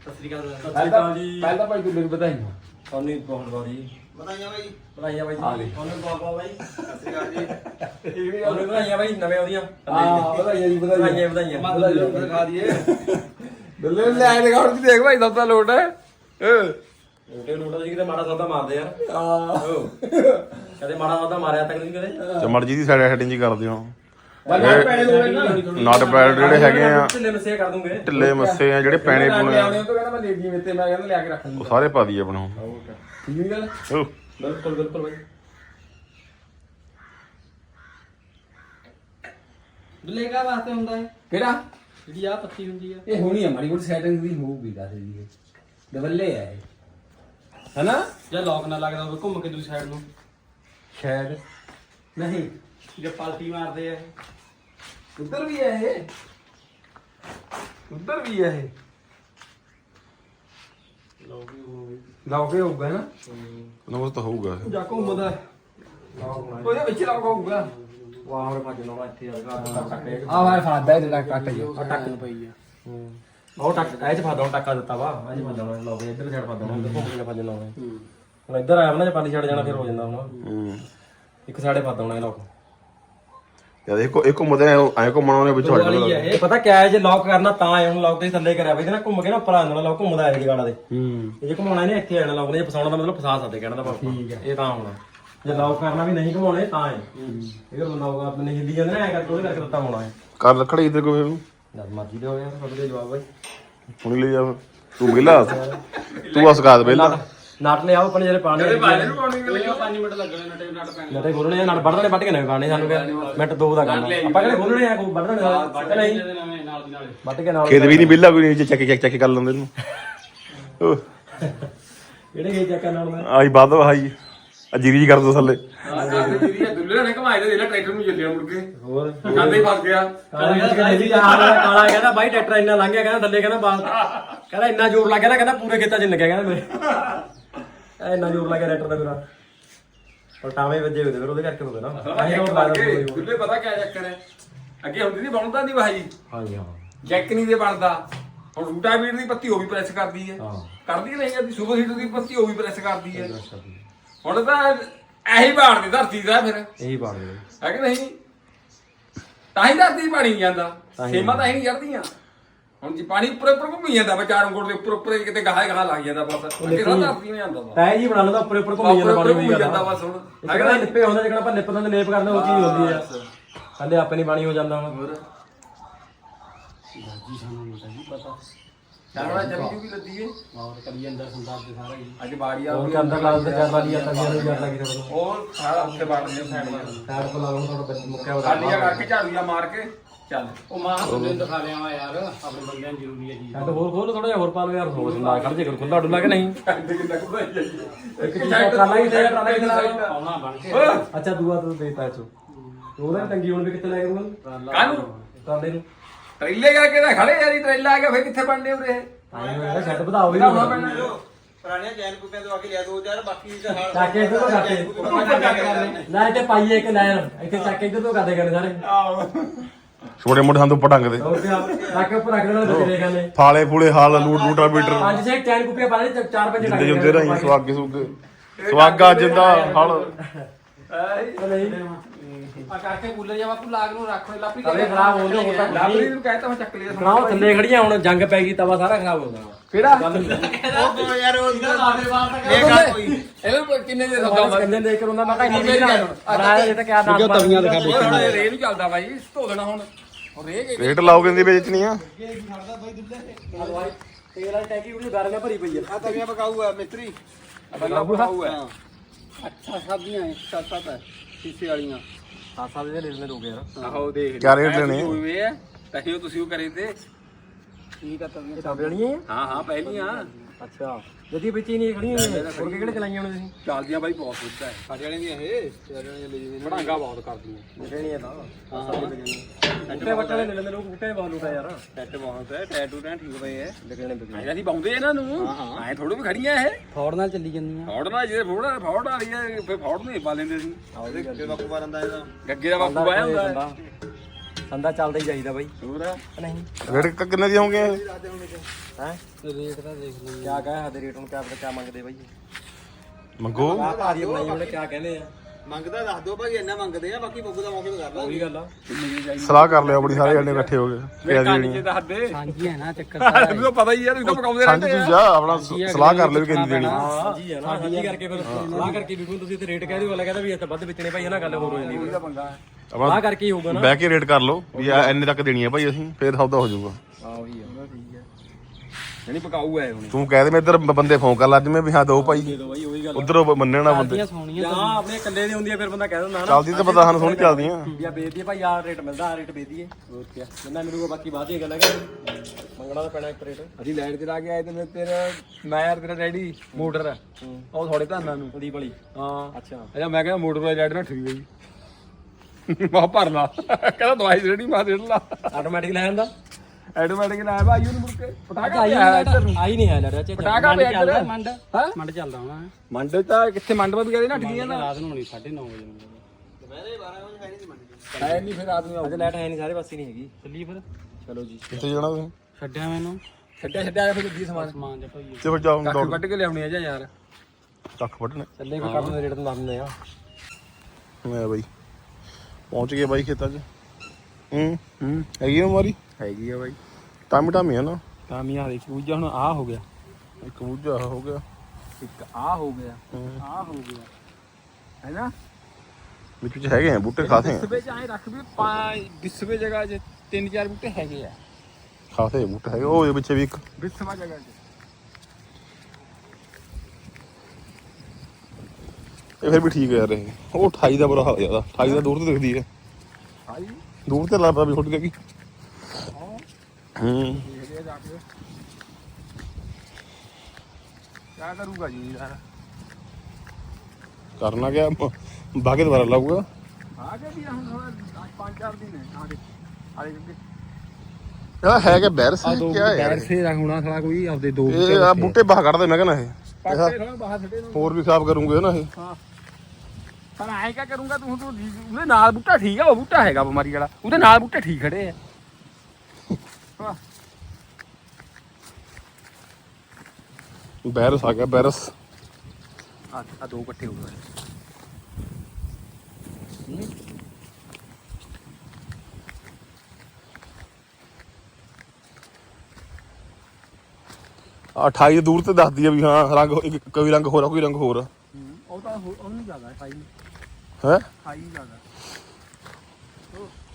ਸਤਿ ਸ੍ਰੀ ਅਕਾਲ ਸਤਿ ਪਹਿਲਾਂ ਤਾਂ ਪਹਿਲਾਂ ਤਾਂ ਭਾਈ ਤੂੰ ਮੈਨੂੰ ਬਤਾਈ ਤੁਹਾਨੂੰ ਬਹੁਤ ਬਹੁਤ ਜੀ। ਬਤਾਈਆਂ ਬਾਈ। ਵਧਾਈਆਂ ਬਾਈ ਆ ਜੀ ਲੈ। ਤੁਹਾਨੂੰ ਬਹੁਤ ਬਹੁਤ ਬਾਈ। ਸਤਿ ਸ਼੍ਰੀ ਅਕਾਲ ਜੀ। ਇਹ ਵੀ ਤੁਹਾਨੂੰ ਵਧਾਈਆਂ ਬਾਈ ਨਵੇਂ ਆਉਂਦੀਆਂ। ਹਾਂ ਵਧਾਈਆਂ ਜੀ ਵਧਾਈਆਂ। ਵਧਾਈਆਂ ਵਧਾਈਆਂ। ਦਿਖਾ ਦਈਏ। ਬੱਲੇ ਲੈ ਲਗਾਉਣ ਦੀ ਦੇਖ ਭਾਈ ਸਭ ਲੋਟ ਹੈ। ਏ ਲੋਟੇ ਲੋਟਾ ਜੀ ਕਿਤੇ ਮਾੜਾ ਸੌਦਾ ਮਾਰਦੇ ਯਾਰ ਆ ਓ ਕਦੇ ਮਾੜਾ ਸੌਦਾ ਮਾਰਿਆ ਤੱਕ ਨਹੀਂ ਕਦੇ। ਚਮੜ ਜੀ ਦੀ ਸਾਈਡ ਹੈਡਿੰਗ ਜੀ ਕਰਦੇ ਹੋ। ਨਾਟ ਪੈਡ ਜਿਹੜੇ ਹੈਗੇ ਆ। ਢਿੱਲੇ ਮਸੇ ਕਰ ਦੂੰਗੇ। ਢਿੱਲੇ ਮੱਸੇ ਆ ਜਿਹੜੇ ਪੈਣੇ ਪੁਣੇ ਆ, ਉਹ ਤੋਂ ਕਹਿੰਦਾ ਮੈਂ ਲੈ ਗਈ ਮੇਤੇ ਮੈਂ ਕਹਿੰਦਾ ਲਿਆ ਕੇ ਰੱਖ ਉਹ ਸਾਰੇ ਪਾ ਦਈਏ ਆਪਣਾ। ਠੀਕ ਨਹੀਂ ਗੱਲ? ਓ ਬਿਲਕੁਲ ਬਿਲਕੁਲ ਬਾਈ। ਬਲੇਗਾ ਵਾਸਤੇ ਹੁੰਦਾ ਹੈ ਕਿਹੜਾ? ਜਿਹੜੀ ਆ ਪੱਤੀ ਹੁੰਦੀ ਆ। ਇਹ ਹੋਣੀ ਆ ਮਾੜੀ ਮੋਟੀ ਸੈਟਿੰਗ ਦੀ ਹੋਊਗੀ ਦੱਸ ਦੀ ਡਬਲੇ ਆ ਇਹ। ਹਨਾ? ਜਾਂ ਲੌਕ ਨਾ ਲੱਗਦਾ ਹੋਵੇ ਘੁੰਮ ਕੇ ਦੂਜੀ ਸਾਈਡ ਨੂੰ। ਸ਼ਾਇਦ। ਨਹੀਂ। ਜੇ ਪਲਟੀ ਮਾਰਦੇ ਆ। ਉੱਧਰ ਵੀ ਹੈ ਇਹ। ਉੱਧਰ ਵੀ ਹੈ ਇਹ। ਲੌਕੇ ਹੋਊਗਾ ਨਾ। ਨਮਸਤ ਤਾਂ ਹੋਊਗਾ। ਇਹ। ਜਾ ਘੁੰਮਦਾ ਉਹਦੇ ਵਿੱਚ ਲੌਕ ਹੋਊਗਾ। ਵਾਹ ਹੋਰ ਭੱਜ ਲਾਉਣਾ ਇੱਥੇ ਯਾਰ ਟੱਕ ਇਹ ਆ ਵਾਰ ਫਾਦਾ ਇਹਦਾ ਕੱਟ ਜੋ ਟੱਕ। ਨੂੰ ਪਈ ਆ। ਉਹ ਟੱਕ ਐ ਚ ਫਾਦਾ ਟੱਕਾ ਦਿੱਤਾ ਵਾ। ਐ ਚ ਫਾਦਾ ਲਾਉਣਾ ਇੱਧਰ ਸਾਈਡ ਫਾਦਾ ਲਾਉਣਾ ਘੁੰਮ ਕੇ ਫਾਦਾ ਲਾਉਣਾ। ਹੁਣ ਇੱਧਰ ਆਇਆ ਨਾ ਜੇ ਪਾਲੀ ਛੱਡ ਜਾਣਾ ਫਿਰ ਹੋ ਜਾਂਦਾ ਹੁਣ। ਹੂੰ। ਇੱਕ ਸਾਈਡੇ ਫਾਦਾ ਲਾਉਣਾ ਇਹ ਲੋਕ ਯਾਰ ਇੱਕੋ ਇੱਕੋ ਮਤੇ ਐ ਘੁੰਮਣਾ ਉਹਨੇ ਵਿੱਚ ਹਟ ਜਾਣਾ ਇਹ। ਪਤਾ ਕਿਆ ਹੈ ਜੇ ਲੌਕ ਕਰਨਾ ਤਾਂ ਹੈ ਹੁਣ ਲੌਕ ਦੇ ਥੱਲੇ ਕਰਿਆ ਬਈ ਨਾਲ ਘੁੰਮ ਕੇ ਨਾ ਉੱਪਰ ਆ ਜਾਣਾ ਲੌਕ ਘੁੰਮਦਾ ਹੈ ਜਗਾੜਾ ਦੇ। ਹੂੰ। ਇਹ ਜੇ ਘੁਮਾਉਣਾ ਇਹਨੇ ਇੱਥੇ ਆ ਜਾਣਾ ਲੌਕ ਨੇ ਜੇ ਫਸਾਉਣਾ ਤਾਂ ਮਤਲਬ ਫਸਾ ਸਕਦੇ ਕਹਿਣ ਦਾ ਭਾਵ। ਠੀਕ ਹੈ। ਇਹ ਤਾਂ ਹੋਣਾ ਜੇ ਲੌਕ ਕਰਨਾ ਵੀ ਨਹੀਂ ਘੁਮਾਉਣੇ ਤਾਂ ਹੈ। ਇਹ ਲੌਕ ਆਪਣੇ ਹਿੱਲੀ ਜਾਂਦੇ ਨਾ ਐ ਕਰਕੇ ਉਹਦੇ ਕਰਕੇ ਦਿੱਤਾ ਹੋਣਾ ਹੈ ਕਰ ਲੱਖੜੀ ਇੱਧਰ ਕੋਈ ਨੂੰ ਜਦ ਮਰਜ਼ੀ ਦੇ ਹੋ ਗਿਆ ਤੁਹਾਡੇ ਜਵਾਬ ਬਾਈ। ਹੁਣ ਲੈ ਜਾ ਤੂੰ ਬਿਲਾ ਤੂੰ ਅਸਗਾ ਦੇ ਬਿਲਾ ਨਟ ਲੈ ਆਓ ਆਪਣੇ ਜਿਹੜੇ ਪਾਣੀ ਇਹਦੇ ਨੂੰ ਕਿ 5 ਮਿੰਟ ਲੱਗਣੇ ਨਟੇ ਨਟ ਪੈਣ ਨਟੇ ਖੋਲਣੇ ਆ ਨਟ ਵੱਢਣੇ ਵੱਢ ਕੇ ਨਵੇਂ ਪਾਣੇ ਸਾਨੂੰ ਕਿਹਾ ਮਿੰਟ ਦੋ ਦਾ ਕੰਮ ਆ। ਆਪਾਂ ਕਿਹੜੇ ਖੋਲਣੇ ਆ ਕੋਈ ਵੱਢਣੇ ਆ? ਨਹੀਂ? ਦੇ ਨਵੇਂ ਨਾਲ ਦੀ ਨਾਲੇ। ਵੱਢ ਕੇ ਨਾਲ ਖੇਤ ਵੀ ਨਹੀਂ ਬਿਲਾ ਕੋਈ ਨੀਚੇ ਚੱਕ ਚੱਕ ਚੱਕ ਕਰ ਲੈਂਦੇ ਇਹਨੂੰ। ਓ ਕਿਹੜੇ ਗਏ ਚੱਕਰ ਨਾਲ ਮੈਂ ਆਈ ਬਾਦ ਹਾਈ ਅਜੀਰੀ ਜੀ ਕਰ ਦੋ ਥੱਲੇ। ਦੁੱਲੇ ਨੇ ਕਮਾਈ ਦੇ ਟਰੈਕਟਰ ਨੂੰ ਚੱਲਿਆ ਮੁੜ ਕੇ। ਹੋਰ। ਹੀ ਫਸ ਗਿਆ। ਕਾਲਾ ਕਹਿੰਦਾ ਜੀ ਕਾਲਾ ਕਹਿੰਦਾ ਬਾਈ ਟਰੈਕਟਰ ਇੰਨਾ ਲੰਘ ਗਿਆ ਕਹਿੰਦਾ ਥੱਲੇ ਕਹਿੰਦਾ ਬਾਲ। ਕਹਿੰਦਾ ਇੰਨਾ ਜ਼ੋਰ ਲੱਗ ਗਿਆ ਨਾ ਕਹਿੰਦਾ ਪੂਰੇ ਖੇਤਾਂ 'ਚ ਲੱਗਿਆ ਕਹਿੰਦਾ ਮੇਰੇ ਇਹ ਇੰਨਾ ਜ਼ੋਰ ਲੱਗਿਆ ਟਰੈਕਟਰ ਦਾ ਮੇਰਾ। ਪਲਟਾਵੇਂ ਵੱਜੇ ਹੋਏ ਤੇ ਫਿਰ ਉਹਦੇ ਕਰਕੇ ਹੋ ਗਿਆ ਨਾ। ਰੋਡ ਲੱਗਦਾ ਪੂਰਾ ਹੀ। ਦੁੱਲੇ ਪਤਾ ਕਿਆ ਚੱਕਰ ਹੈ। ਅੱਗੇ ਹੁੰਦੀ ਸੀ ਬਣਦਾ ਨਹੀਂ ਭਾਈ ਹਾਂਜੀ ਹਾਂ। ਜੈਕ ਨਹੀਂ ਦੇ ਬਣਦਾ। ਹੁਣ ਰੂਟਾ ਵੀਰ ਦੀ ਪੱਤੀ ਉਹ ਵੀ ਪ੍ਰੈਸ ਕਰਦੀ ਹੈ। ਹਾਂ। ਕਰਦੀ ਨਹੀਂ ਜਾਂਦੀ ਸੁਪਰ ਹੀਟਰ ਦੀ ਪੱਤੀ ਉਹ ਵੀ ਪ੍ਰੈਸ ਕਰਦੀ ਹੈ। ਹੁਣ ਤਾਂ ਐਹੀ ਬਾੜ ਦੀ ਧਰਤੀ ਦਾ ਫਿਰ। ਇਹੀ ਬਾੜ ਦੇ। ਹੈ ਕਿ ਨਹੀਂ? ਤਾਂ ਹੀ ਧਰਤੀ ਪਾਣੀ ਜਾਂਦਾ। ਤਾਂ ਹੀ ਸੇਮਾ ਤਾਂ ਹੀ ਚੜਦੀਆਂ ਹੁਣ ਜੀ ਪਾਣੀ ਉੱਪਰ ਉੱਪਰ ਘੁੰਮੀ ਜਾਂਦਾ ਵਿਚਾਰ ਉਂਗਲ ਦੇ ਉੱਪਰ ਉੱਪਰ ਕਿਤੇ ਗਾਹਾਂ ਗਾਹਾਂ ਲੱਗ ਜਾਂਦਾ ਬਸ। ਅੱਗੇ ਤਾਂ ਧਰਤੀ ਨਹੀਂ ਜਾਂਦਾ ਵਾ। ਤੈ ਜੀ ਬਣਾ ਲੈਂਦਾ ਉੱਪਰ ਉੱਪਰ ਘੁੰਮੀ ਜਾਂਦਾ ਪਾਣੀ ਹੋਈ ਜਾਂਦਾ ਬਸ ਹੁਣ ਹੈ ਕਿ ਲਿਪੇ ਹੁੰਦਾ ਜਿਹੜਾ ਆਪਾਂ ਲਿਪ ਦਾ ਲੇਪ ਕਰਦੇ ਉਹ ਚੀਜ਼ ਹੁੰਦੀ ਆ। ਥੱਲੇ ਆਪੇ ਨਹੀਂ ਪਾਣੀ ਹੋ ਜਾਂਦਾ ਹੁਣ ਹੋਰ? ਜਾਨਵਰਾਂ ਜਮੀ ਵੀ ਲੱਦੀ ਏ ਔਰ ਕਰੀ ਅੰਦਰ ਸੰਦਾਰ ਦੇ ਸਾਰਾ ਹੀ। ਅੱਜ ਬਾੜੀ ਆ ਹੋਰ ਕੰਦਰ ਲਾ ਦੇ ਚਾਰ ਵਾਲੀ ਆ ਤਾਂ ਨਹੀਂ ਕਰਦਾ ਕਿਸੇ ਨੂੰ ਉਹ ਸਾਰਾ ਉੱਤੇ ਬਾੜਦੇ ਸਾਈਡ ਨਾਲ ਸਾਈਡ ਤੋਂ ਲਾਉਂ ਥੋੜਾ ਬੱਚ ਮੁੱਕਿਆ ਹੋ ਖਾਲੀਆਂ ਕਰਕੇ ਝਾੜੂਆਂ ਮਾਰ ਕੇ। ਚੱਲ ਉਹ ਮਾਂ ਨੂੰ ਦਿਖਾ ਲਿਆ ਵਾ ਯਾਰ ਆਪਣੇ ਬੰਦਿਆਂ ਨੂੰ ਜ਼ਰੂਰੀ ਹੈ ਜੀ। ਛੱਡ ਹੋਰ ਖੋਲ ਥੋੜਾ ਜਿਹਾ ਹੋਰ ਪਾ ਲਓ ਯਾਰ ਹੋ ਜਾਂਦਾ ਖੜ ਜੇ ਖੁੱਲਾ ਡੁੱਲਾ ਕਿ ਨਹੀਂ? ਕੰਡੇ ਕਿੰਨਾ ਕੁ ਭਾਈ ਜਾਈਏ ਇੱਕ ਚੀਜ਼ ਟਰਾਲਾ ਹੀ ਦੇ ਟਰਾਲਾ ਹੀ ਦੇ ਆਉਣਾ ਬਣ ਕੇ। ਅੱਛਾ ਦੂਆ ਤੂੰ ਦੇਤਾ ਚੋ ਉਹਦਾ ਟੰਗੀ ਹੁਣ ਵੀ ਕਿੱਥੇ ਲੈ ਗਏ ਕਾਹਨੂੰ? ਟਰਾਲੇ ਨੂੰ। ਟਰੇਲੇ ਕਰਕੇ ਤਾਂ ਖੜੇ ਯਾਰੀ ਟਰੇਲਾ ਆ ਗਿਆ ਫੇਰ ਕਿੱਥੇ ਬਣਨੇ ਉਰੇ? ਆਏ ਹੋਇਆ ਛੱਡ ਵਧਾਓ ਵੀ ਵਧਾਉਣਾ ਪੈਣਾ। ਜੋ ਪੁਰਾਣੀਆਂ ਚੈਨ ਕੁੱਪਿਆਂ ਤੋਂ ਆ ਕੇ ਲਿਆ 2000 ਬਾਕੀ ਦਾ ਹਾਲ ਚਾਕੇ ਇਧਰ ਤੋਂ ਕਾਟੇ ਲੈ ਇੱਥੇ ਪਾਈਏ ਇੱਕ ਲਾਈਨ ਇੱਥੇ ਚਾਕੇ ਇਧਰ ਤੋਂ ਕਾਟੇ ਕਰਨੇ ਸਾਰੇ। ਆਹੋ। ਛੋਟੇ ਮੋਟੇ ਸਾਨੂੰ ਪਟੰਗ ਦੇ। ਹੋਰ ਕਿਆ ਚਾਕੇ ਉੱਪਰ ਰੱਖ ਦੇਣਾ ਬੱਚੇ ਦੇਖਾਂਗੇ ਫਾਲੇ ਫੂਲੇ ਹਾਲ ਲੂਟ ਲੂਟਾ ਮੀਟਰ ਪੰਜ ਛੇ ਚੈਨ ਕੁੱਪੀਆਂ ਪਾ ਦੇ ਚਾਰ ਪੰਜ ਜਿੰਦੇ ਜੁੰਦੇ ਰਹੀ ਸਵਾਗੇ ਸੁਗੇ ਸਵਾਗਾ ਜਿੰਦਾ ਹਲ। ਨਹੀਂ। ਆ ਕਰਕੇ ਕੂਲਰ ਜਾਂ ਬਾਪੂ ਲਾਗ ਨੂੰ ਰੱਖ ਲਾਪੀ ਤਵੇ ਖਰਾਬ ਹੋ ਗਿਆ ਹੋਤਾ ਲਾਬਰੀ ਨੂੰ ਕਹਿਤਾ ਮੈਂ ਚੱਕ ਲਿਆ। ਕਰਾਓ ਥੱਲੇ ਖੜੀਆਂ ਹੁਣ ਜੰਗ ਪੈ ਗਈ ਤਵਾ ਸਾਰਾ ਖਰਾਬ ਹੋ ਗਿਆ। ਕਿਹੜਾ? ਉਹ ਯਾਰ ਉਹ ਲਾਵੇ ਬਾਤ ਕਰ ਇਹਨੂੰ ਕਿੰਨੇ ਦੇ ਸੌਦਾ ਸੌਦਾ ਕੰਜਨ ਦੇ ਕੇ ਉਹਨਾਂ ਮੈਂ ਕਿਹਾ ਇੰਨੀ ਵੀ ਨਾ ਬਣਾਇਆ ਇਹ ਤਾਂ ਕਿਆ ਨਾਮ ਤਵੀਆਂ ਦਿਖਾ ਹੋਰ ਹੁਣ ਇਹ ਰੇ ਨੂੰ ਚੱਲਦਾ ਬਾਈ ਧੋ ਦੇਣਾ ਹੁਣ। ਰੇਟ ਲਾਓ ਕਹਿੰਦੀ ਵੇਚਣੀ ਆ। ਤੇਲ ਵਾਲੀ ਟੈਂਕੀ ਉਹਨੂੰ ਗਰਮੇ ਭਰੀ ਪਈ ਆ। ਆ ਤਵੀਆਂ ਪਕਾਊ ਆ ਮਿਸਤਰੀ ਬੰਦਾ ਬੁਲਾਊ ਹੈ। ਅੱਛਾ ਸਬਜ਼ੀਆਂ ਹੈ ਸੱਤ ਸੱਤ ਹੈ ਸ਼ੀਸ਼ੇ ਵਾਲੀਆਂ। ਸੱਤ ਸਾਲ ਦੇ ਲੈਣੇ ਲੋਕ ਯਾਰ ਆਹੋ ਦੇਖ ਕਿਆ ਰੇਟ ਦੇਣੇ? ਹੋਏ ਆ। ਤਹੀਓ ਤੁਸੀਂ ਉਹ ਕਰੇ ਤੇ। ਠੀਕ ਆ ਤਵੀਆਂ ਇਹ ਤਾਂ ਬੇੜੀਆਂ ਹਾਂ ਹਾਂ ਪਹਿਲੀਆਂ। ਅੱਛਾ। ਜਦੀ ਵਿੱਚ ਹੀ ਨਹੀਂ ਖੜੀਆਂ ਹੋਈਆਂ ਹੋਰ ਕਿਹੜੇ ਚਲਾਈਆਂ ਹੁਣ ਤੁਸੀਂ? ਚੱਲਦੀਆਂ ਬਾਈ ਬਹੁਤ ਵਧੀਆ ਹੈ। ਸਾਡੇ ਵਾਲਿਆਂ ਦੀਆਂ ਇਹ ਸਾਡੇ ਵਾਲਿਆਂ ਜਾਂਦੇ ਬੜਾਂਗਾ ਬਹੁਤ ਕਰਦੀਆਂ। ਜਿਹੜੀਆਂ ਤਾਂ। ਕੁੱਤੇ ਬੱਟੇ ਲੈ ਲੈਂਦੇ ਲੋਕ ਕੁੱਤੇ ਬਹੁਤ ਲੁੱਟਾ ਯਾਰ। ਸੈੱਟ ਬਹੁਤ ਹੈ ਟੈਟੂ ਟੈਂ ਠੀਕ ਪਏ ਐ ਲੱਗਣੇ ਬਿਕਣੇ ਅਸੀਂ ਪਾਉਂਦੇ ਇਹਨਾਂ ਨੂੰ। ਐਂ ਥੋੜੋ ਵੀ ਖੜੀਆਂ ਇਹ। ਫੌੜ ਨਾਲ ਚੱਲੀ ਜਾਂਦੀਆਂ। ਫੌੜ ਨਾਲ ਜੇ ਫੌੜ ਫੌੜ ਵਾਲੀ ਐ ਫਿਰ ਫੌੜ ਨੂੰ ਹੀ ਪਾ ਲੈਂਦੇ ਸੀ। ਗੱਗੇ ਦਾ ਬਾਪੂ ਆਇਆ ਹੁੰਦਾ ਸੰਦਾ ਚੱਲਦਾ ਹੀ ਚਾਹੀਦਾ ਬਾਈ। ਹੋਰ? ਨਹੀਂ? ਰੇਟ ਕਿੰਨੇ ਦੀ ਹੋਣਗੇ? ਹੈ? ਰੇਟ ਦਾ ਦੇਖ ਲੈਂਦੇ ਕਿਆ ਕਹੇ ਹਦੇ ਰੇਟ ਨੂੰ ਕਿਆ ਪਤਾ ਕਿਆ ਮੰਗਦੇ ਬਾਈ। ਮੰਗੋ। ਆਹ ਭਾਰੀ ਬਣਾਈ ਉਹਨੇ ਕਿਆ ਕਹਿੰਦੇ ਆ? ਮੰਗਦਾ ਦੱਸ ਦੋ ਭਾਈ ਇੰਨਾ ਮੰਗਦੇ ਆ ਬਾਕੀ ਬੁੱਕ ਦਾ ਮੌਕੇ ਤੇ ਕਰ ਉਹੀ ਗੱਲ ਆ। ਸਲਾਹ ਕਰ ਲਿਆ ਬੜੀ ਸਾਰੇ ਜਣੇ ਇਕੱਠੇ ਹੋ ਗਏ ਕਿਆ ਦੇਣੀ ਜੇ ਦੱਸ ਦੇ। ਸਾਂਝੀ ਹੈ ਨਾ ਚੱਕਰ ਤੈਨੂੰ ਤਾਂ ਪਤਾ ਹੀ ਯਾਰ ਤੂੰ ਤਾਂ ਪਕਾਉਂਦੇ ਸਾਂਝੀ ਰਹਿੰਦੇ ਆ। ਆਪਣਾ ਸ- ਸਲਾਹ ਕਰ ਲਿਓ ਕਿੰਨੀ ਦੇਣੀ ਹਾਂ ਨਾ ਸਾਂਝੀ ਕਰਕੇ ਫਿਰ ਸਲਾਹ ਕਰਕੇ ਵੀ ਤੁਸੀਂ ਤੇ ਰੇਟ ਕਹਿ ਦਿਓ ਅਗਲਾ ਕਹਿੰਦਾ ਵੀ ਤਾਂ ਵੱਧ ਵੇਚਣੇ ਭਾਈ ਇਹਨਾਂ ਗੱਲ ਹੋਰ ਹੋ ਜਾਂਦੀ ਆ। ਪੰਗਾ ਆਪਣਾ ਸਲਾਹ ਕਰਕੇ ਹੀ ਹੋਊਗਾ ਨਾ। ਬਹਿ ਕੇ ਰੇਟ ਕਰ ਲਓ ਵੀ ਆ ਇੰਨੇ ਤੱਕ ਦੇਣੀ ਆ ਭਾਈ ਅਸੀਂ ਫੇਰ ਸੌਦਾ ਹੋ ਜਾਊਗਾ। ਹਾਂ ਉਹੀ ਆ। ਠੀਕ ਹੈ ਨਹੀਂ ਪਕਾਊ ਹੈ ਹੁਣ। ਤੂੰ ਕਹਿ ਦੇ ਮੈਂ ਇੱਧਰ ਬੰਦੇ ਫੋਨ ਕਰ ਲਾ ਮੈਂ ਵੀ ਹਾਂ ਦੋ ਭਾਈ। ਦੇ ਦੋ ਬਾਈ ਉਹੀ ਗੱਲ ਉਧਰ ਮੰਨਣਾ ਬੰਦੇ। ਸੋਹਣੀਆਂ ਜਾਂ ਆਪਣੇ ਇਕੱਲੇ ਦੀ ਹੁੰਦੀ ਆ ਫਿਰ ਬੰਦਾ ਕਹਿ ਦਿੰਦਾ ਹਨਾ ਚੱਲਦੀ ਤਾਂ ਪਤਾ ਸਾਨੂੰ ਸੋਹਣੀ ਚੱਲਦੀਆਂ। ਵੀ ਆ ਵੇਚਦੀ ਆ ਭਾਈ ਆ ਰੇਟ ਮਿਲਦਾ ਆ ਰੇਟ ਵੇਚਦੀਏ ਹੋਰ ਕੀ ਜਿੰਨਾ ਮਿਲੂਗਾ ਬਾਕੀ ਬਾਅਦ ਹੀ ਗੱਲ ਹੈ ਮੰਗਣਾ ਤਾਂ ਪੈਣਾ ਇੱਕ ਰੇਟ ਅਸੀਂ ਲਾਈਟ ਤੇ ਲਾ ਕੇ ਆਏ ਤੇ ਮੈਂ ਤੇਰਾ ਮੈਂ ਯਾਰ ਤੇਰਾ ਰੈਡੀ ਮੋਟਰ ਉਹ ਥੋੜੇ ਧਾਨਾਂ ਨੂੰ ਸੰਦੀਪ ਵਾਲੀ। ਹਾਂ। ਅੱਛਾ। ਅੱਛਾ ਮੈਂ ਕਹਿੰਦਾ ਮੋਟਰ ਵਾਲੀ ਲਾਈਟ ਨਾ ਠਰੀ ਗਈ ਮਾ ਭਰ ਲਾ ਕਹਿੰਦਾ ਦਵਾਈ ਰੈਡੀ ਮਾਰ ਦੇ ਲਾ। ਆਟੋਮੈਟਿਕ ਲੈ ਜਾਂਦਾ ਆਟੋਮੈਟਿਕ ਲਾਇਆ ਭਾਈ ਉਹਨੂੰ ਮੁੜ ਕੇ। ਪਟਾਕਾ ਹੈ ਇੱਧਰ ਨੂੰ। ਆਈ ਨਹੀਂ ਹੈ ਲੜਿਆ ਚਾਚਾ। ਪਟਾਕਾ ਪਿਆ ਇੱਧਰ। ਮੰਡ। ਹਾਂ? ਮੰਡ ਚੱਲਦਾ ਹੋਣਾ ਮੰਡ ਤਾਂ ਕਿੱਥੇ ਮੰਡ ਮਾ ਵੀ ਕਹਿੰਦੇ ਨਾ ਠਗੀਆਂ ਨਾ ਰਾਤ ਨੂੰ ਹੋਣੀ 9:30 ਵਜੇ ਨੂੰ ਹੈ ਨਹੀਂ ਫਿਰ ਰਾਤ ਨੂੰ ਅੱਜ ਲਾਈਟ ਹੈ ਨਹੀਂ ਸਾਰੇ ਪਾਸੇ ਨਹੀਂ ਹੈਗੀ। ਚੱਲੀ ਫਿਰ। ਚਲੋ ਜੀ। ਕਿੱਥੇ ਜਾਣਾ ਤੁਸੀਂ? ਛੱਡਿਆ ਮੈਨੂੰ। ਛੱਡਿਆ ਛੱਡਿਆ ਫਿਰ ਜੀ ਸਮਾਨ। ਸਮਾਨ ਭਾਈ ਤੇ ਫਿਰ ਜਾਓ ਕੱਖ ਦੌੜ। ਕੱਢ ਕੇ ਲਿਆਉਣੀ ਆ ਜਾਂ ਯਾਰ। ਕੱਖ ਵੱਢਣੇ। ਚੱਲੇ ਕੋਈ ਕੰਮ ਦੇ ਰੇਟ ਤੋਂ ਦਿੰਦੇ ਆ। ਮੈਂ ਬਾਈ। ਪਹੁੰਚ ਗਏ ਬਾਈ ਖੇਤਾਂ 'ਚ। ਹੂੰ। ਹੂੰ। ਹੈਗੀ ਮਾਰੀ? ਹੈਗੀ ਆ ਬਾਈ। ਟਾਮੀ ਟਾਮੀ ਹੈ ਨਾ? ਤਾਂ ਮੀਆਂ ਦੇਖ ਪੂਜਾ ਹੁਣ ਆ ਹੋ ਗਿਆ। ਇੱਕ ਬੂਝਾ ਹੋ ਗਿਆ। ਇੱਕ ਆ ਹੋ ਗਿਆ। ਹੂੰ। ਆ ਹੋ ਗਿਆ। ਹੈ ਨਾ? ਵਿੱਚ ਵਿੱਚ ਹੈਗੇ ਆ ਬੂਟੇ ਖਾਸੇ ਆ। ਬਿਸਵੇ ਚ ਐ ਰੱਖ ਵੀ ਪੰਜ ਬਿਸਵੇ ਜਗ੍ਹਾ 'ਚ ਤਿੰਨ ਚਾਰ ਬੂਟੇ ਹੈਗੇ ਆ। ਖਾਸੇ ਬੂਟੇ ਹੈਗੇ ਉਹ ਉਹਦੇ ਪਿੱਛੇ ਵੀ ਇੱਕ। ਬਿਸਵਾ ਜਗ੍ਹਾ 'ਚ। ਇਹ ਫਿਰ ਵੀ ਠੀਕ ਹੈ ਯਾਰ ਇਹ। ਉਹ 28 ਦਾ ਬੁਰਾ ਹਾਲ ਜ਼ਿਆਦਾ। 28 ਦਾ ਦੂਰ ਤੋਂ ਦਿਖਦੀ ਹੈ। ਭਾਈ ਦੂਰ ਤੇ ਲੱਗਦਾ ਵੀ ਛੁੱਟ ਗਈ ਹੂੰ। ਕੇ। ਕਿਆ ਕਰੂਗਾ ਜੀ ਯਾਰ? ਕਰਨਾ ਕਿਆ? ਬਾਗੇ ਦੁਬਾਰਾ ਲਾਊਗਾ। ਆ ਕੇ ਵੀ ਹੁਣ ਥੋੜਾ ਪੰਜ ਚਾਰ ਦਿਨ ਹੈ। ਆ ਦੇ ਆ ਦੇ ਕਿਉਂਕਿ ਇਹ ਹੈ ਕਿ ਬੈਰਸ? ਕਿਆ ਯਾਰ ਇਹ? ਸੇ ਰਖਣਾ ਸਾਲਾ ਕੋਈ ਆਪਦੇ ਦੋ ਇਹ ਆ। ਬੂਟੇ ਬਾਹ ਕੱਢਦੇ ਮੈਂ ਕਹਿੰਦਾ ਇਹ? ਬਾਹਰ ਹੋਰ ਵੀ ਸਾਫ਼ ਕਰੂੰਗੇ ਨਾ ਇਹ। ਹਾਂ। ਪਰ ਐਂ ਕਿਆ ਕਰੂੰਗਾ ਤੂੰ? ਤੂੰ ਉਹਦੇ ਨਾਲ ਬੂਟਾ ਠੀਕ ਆ ਉਹ ਬੂਟਾ ਹੈਗਾ ਬਿਮਾਰੀ ਵਾਲਾ। ਉਹਦੇ ਨਾਲ ਬੂਟੇ ਠੀਕ ਖੜੇ ਆ। ਵਾਹ। ਬੈਰਸ ਆ ਗਿਆ ਬੈਰਸ। ਆ ਆ ਦੋ ਇਕੱਠੇ ਹੋ ਗਏ। ਆ 28 ਦੇ ਦੂਰ ਤੇ ਦੱਸਦੀ ਆ ਵੀ ਹਾਂ ਰੰਗ ਹੋ- ਇੱਕ- ਕੋਈ ਰੰਗ ਹੋਰ ਆ ਕੋਈ ਰੰਗ ਹੋਰ ਆ। ਉਹ ਤਾਂ ਉਹ ਨਹੀਂ ਜ਼ਿਆਦਾ ਖਾਈ ਹੈ? ਖਾਈ ਜ਼ਿਆਦਾ।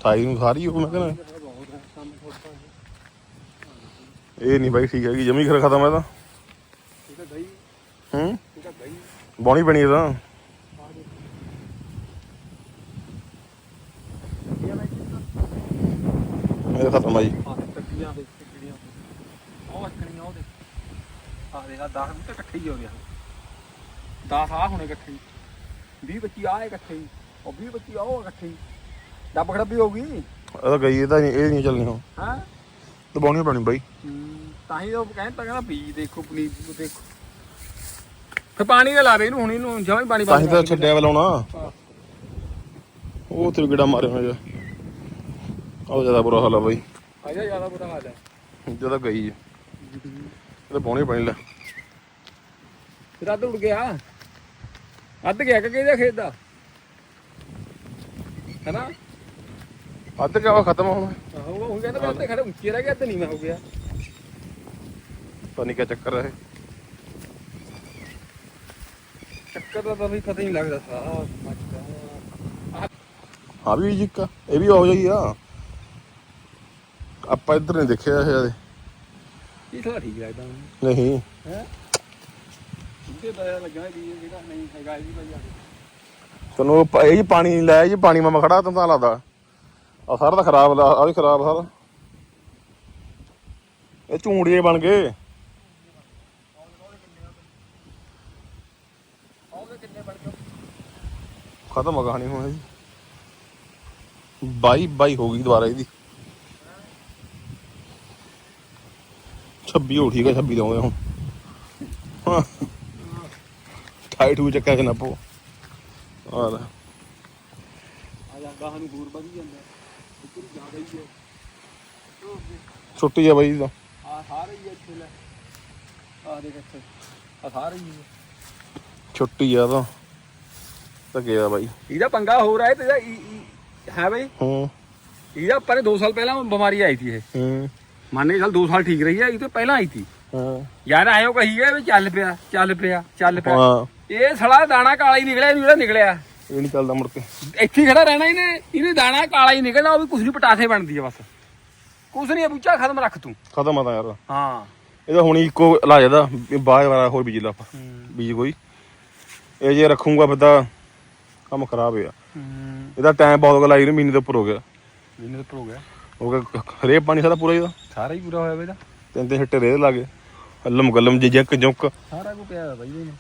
28 ਨੂੰ ਸਾਰੀ ਉਹ ਮੈਂ ਕਹਿੰਦਾ। ਇਹ ਨਹੀਂ ਬਾਈ ਠੀਕ ਹੈਗੀ ਜਮੀ ਖਰ ਖਤਮ ਹੈ ਤਾਂ ਇਹ ਤਾਂ। ਗਈ ਹੂੰ ਇਹ ਤਾਂ ਗਈ ਬੌਣੀ ਬਣੀ ਤਾਂ। ਇਹ ਤਾਂ ਖਤਮ ਆ ਜੀ। ਟੱਕੀਆਂ ਦੇ ਟੱਕੀਆਂ ਉਹ ਅੱਕਣੀਆਂ ਉਹ ਦੇ ਆ ਦੇ ਆ 10 ਬੂਟੇ ਇਕੱਠੇ ਹੀ ਹੋ ਗਿਆ। 10 ਆ ਹੁਣੇ ਇਕੱਠੇ ਹੀ। 20 25 ਆ ਇਕੱਠੇ ਹੀ ਉਹ 20 25 ਆ ਉਹ ਇਕੱਠੇ ਹੀ। ਡੱਬ ਖੜੱਬੀ ਹੋ ਗਈ? ਇਹ ਤਾਂ ਗਈ ਇਹ ਤਾਂ ਨਹੀਂ- ਇਹ ਨਹੀਂ ਚੱਲਣੀ ਹੁਣ। ਹਾਂ? ਤੇ ਬੌਣੀ ਬਣੀ ਬਾਈ ਤਾਂ ਹੀ ਉਹ ਕਹਿੰਦਾ ਕਹਿੰਦਾ ਬੀਜ ਦੇਖੋ ਪਨੀਰ ਦੇਖੋ। ਫੇ ਪਾਣੀ ਦਾ ਲਾਵੇ ਇਹਨੂੰ ਹੁਣ ਇਹਨੂੰ ਜਮਾਂ ਹੀ ਪਾਣੀ ਤਾਂ ਹੀ ਤਾਂ ਛੱਡਿਆ ਵਾ ਲਾਉਣਾ। ਉਹ ਤੇ ਗਿੜਾ ਮਾਰਿਆ ਹੋਇਆ ਜਾ ਉਹ ਜ਼ਿਆਦਾ ਬੁਰਾ ਹਾਲ ਆ ਬਾਈ। ਆ ਜਾ ਜ਼ਿਆਦਾ ਬੁਰਾ ਹਾਲ ਹੈ ਜਦੋਂ ਗਈ ਹੈ ਇਹ ਤਾਂ ਬੌਣੀ ਬਣੀ ਲੈ। ਫਿਰ ਅੱਧ ਉੜ ਗਿਆ। ਅੱਧ ਗਿਆ ਕਿ ਕਿਹਦਾ ਖੇਤ ਦਾ? ਹੈਨਾ? ਅੱਧ ਕਿਆ ਖਤਮ ਹੁਣ ਆਹੋ ਉਹ ਕਹਿੰਦਾ ਮੈਂ ਅੱਧੇ ਖੜੇ ਉੱਚੇ ਰਹਿ ਗਿਆ ਅੱਧ ਨੀਵਾਂ ਹੋ ਗਿਆ। ਪਤਾ ਨਹੀਂ ਕਿਆ ਚੱਕਰ ਹੈ ਚੱਕਰ ਦਾ ਤਾਂ ਵੀ ਪਤਾ ਹੀ ਨਹੀਂ ਲੱਗਦਾ ਸਾਹ ਮੱਚਦਾ ਹਾਂ ਵੀ ਜਿੱਕਾ ਇਹ ਵੀ ਹੋ ਜਾਈ ਆ। ਆਪਾਂ ਇੱਧਰ ਨਹੀਂ ਦੇਖਿਆ ਇਹ। ਇਹ ਥੋੜਾ ਠੀਕ ਲੱਗਦਾ। ਨਹੀਂ। ਹੈ? ਇਹਦੇ ਦਾ ਲੱਗਾ ਵੀ ਇਹ ਜਿਹੜਾ ਨਹੀਂ ਹੈਗਾ ਇਹ ਵੀ ਭਾਈ ਆ ਤੈਨੂੰ ਉਹ ਪ- ਇਹ ਜੀ ਪਾਣੀ ਲਾਇਆ ਜੀ ਪਾਣੀ ਮਾਮਾ ਖੜਾ ਤਾਂ ਤਾਂ ਲੱਗਦਾ। ਆ ਸਾਰਾ ਤਾਂ ਖਰਾਬ ਆ ਵੀ ਖਰਾਬ ਸਾਰਾ। ਇਹ ਝੂੰਡੀਏ ਬਣ ਗਏ। ਖਤਮ ਹੋ ਕਹਾਣੀ ਹੁਣ ਜੀ। ਬਾਈ ਬਾਈ ਹੋ ਗਈ ਦੁਬਾਰਾ ਇਹਦੀ। 26 ਹੋ ਠੀਕ ਹੈ 26 ਦਵਾਂਗੇ ਹੁਣ। ਹਾਂ ਟਾਈਟ ਹੋ ਚੱਕਾ ਕਿ ਨੱਪੋ ਆ ਜਾ ਗਾਹਾਂ ਨੂੰ ਹੋਰ। ਵਧੀ ਜਾਂਦਾ ਉੱਪਰ ਜ਼ਿਆਦਾ ਹੀ ਹੈ ਛੁੱਟੀ ਆ ਬਾਈ ਦਾ ਆ ਸਾਰੇ ਹੀ ਇੱਥੇ ਲੈ ਆ ਦੇਖ ਇੱਥੇ ਆ ਸਾਰੇ ਹੀ ਆ। ਛੁੱਟੀ ਆ ਤਾਂ ਤਾਂ ਗਿਆ ਬਾਈ ਇਹਦਾ ਪੰਗਾ ਹੋ ਰਿਹਾ ਹੈ ਤੇ ਹੈ ਬਈ। ਹੂੰ। ਇਹਦਾ ਨੇ 2 ਸਾਲ ਪਹਿਲਾਂ ਬਿਮਾਰੀ ਆਈ ਸੀ ਇਹ। ਹੂੰ। ਮੰਨੇ ਚੱਲ 2 ਸਾਲ ਠੀਕ ਰਹੀ ਹੈ ਇਹ ਤੋਂ ਪਹਿਲਾਂ ਆਈ ਸੀ। ਹਾਂ। ਯਾਰ ਆਇਓ ਕਹੀ ਗਏ ਵੀ ਚੱਲ ਪਿਆ ਚੱਲ ਪਿਆ ਚੱਲ ਪਿਆ। ਹਾਂ। ਇਹ ਸੜਾ ਦਾਣਾ ਕਾਲਾ ਹੀ ਨਿਕਲਿਆ ਨਹੀਂ ਜਿਹੜਾ ਨਿਕਲਿਆ। ਇਹ ਨਹੀਂ ਚੱਲਦਾ ਮੁੜ ਕੇ। ਇੱਥੇ ਹੀ ਖੜਾ ਰਹਿਣਾ ਇਹਨੇ ਇਹਨੇ ਦਾਣਾ ਕਾਲਾ ਹੀ ਨਿਕਲਣਾ ਉਹ ਵੀ ਕੁਝ ਨਹੀਂ ਪਟਾਸੇ ਬਣਦੀ ਆ ਬਸ। ਕੁਝ ਨਹੀਂ ਬੁੱਚਾ ਖਤਮ ਰੱਖ ਤੂੰ। ਖਤਮ ਆ ਤਾਂ ਯਾਰ। ਹਾਂ। ਇਹਦਾ ਹੁਣ ਇੱਕੋ ਇਲਾਜ ਇਹਦਾ ਵੀ ਬਾਹਰ ਵਾਲਾ ਹੋਰ ਬੀਜ ਲਾ ਆਪਾਂ ਬੀਜ ਕੋਈ। ਇਹ ਜੇ ਰੱਖੂਗਾ ਫਿਰ ਤਾਂ ਕੰਮ ਖਰਾਬ ਹੋਇਆ। ਹੂੰ। ਇਹਦਾ ਟਾਈਮ ਬਹੁਤ ਗਲਾ ਇਹਨੂੰ ਮਹੀਨੇ ਦੇ ਉੱਪਰ ਹੋ ਗਿਆ। ਇਹਨੇ ਤਾਂ ਹੋ ਗਿਆ। ਹੋ ਗਿਆ ਹਰੇ ਪਾਣੀ ਸਾਰਾ ਪੂਰਾ ਇਹਦਾ। ਸਾਰਾ ਹੀ ਪੂਰਾ ਹੋਇਆ ਬਈ ਦਾ ਤਿੰਨ ਤਿੰਨ ਹਿੱਟੇ ਰੇਹ ਲਾਗੇ ਹੱਲਮ ਗੱਲਮ ਜੇ ਜੱਕ। ਜੁੱਕ ਸਾਰਾ ਕੁ ਪਿਆ ਹੋਇਆ ਬਈ ਇਹਨੇ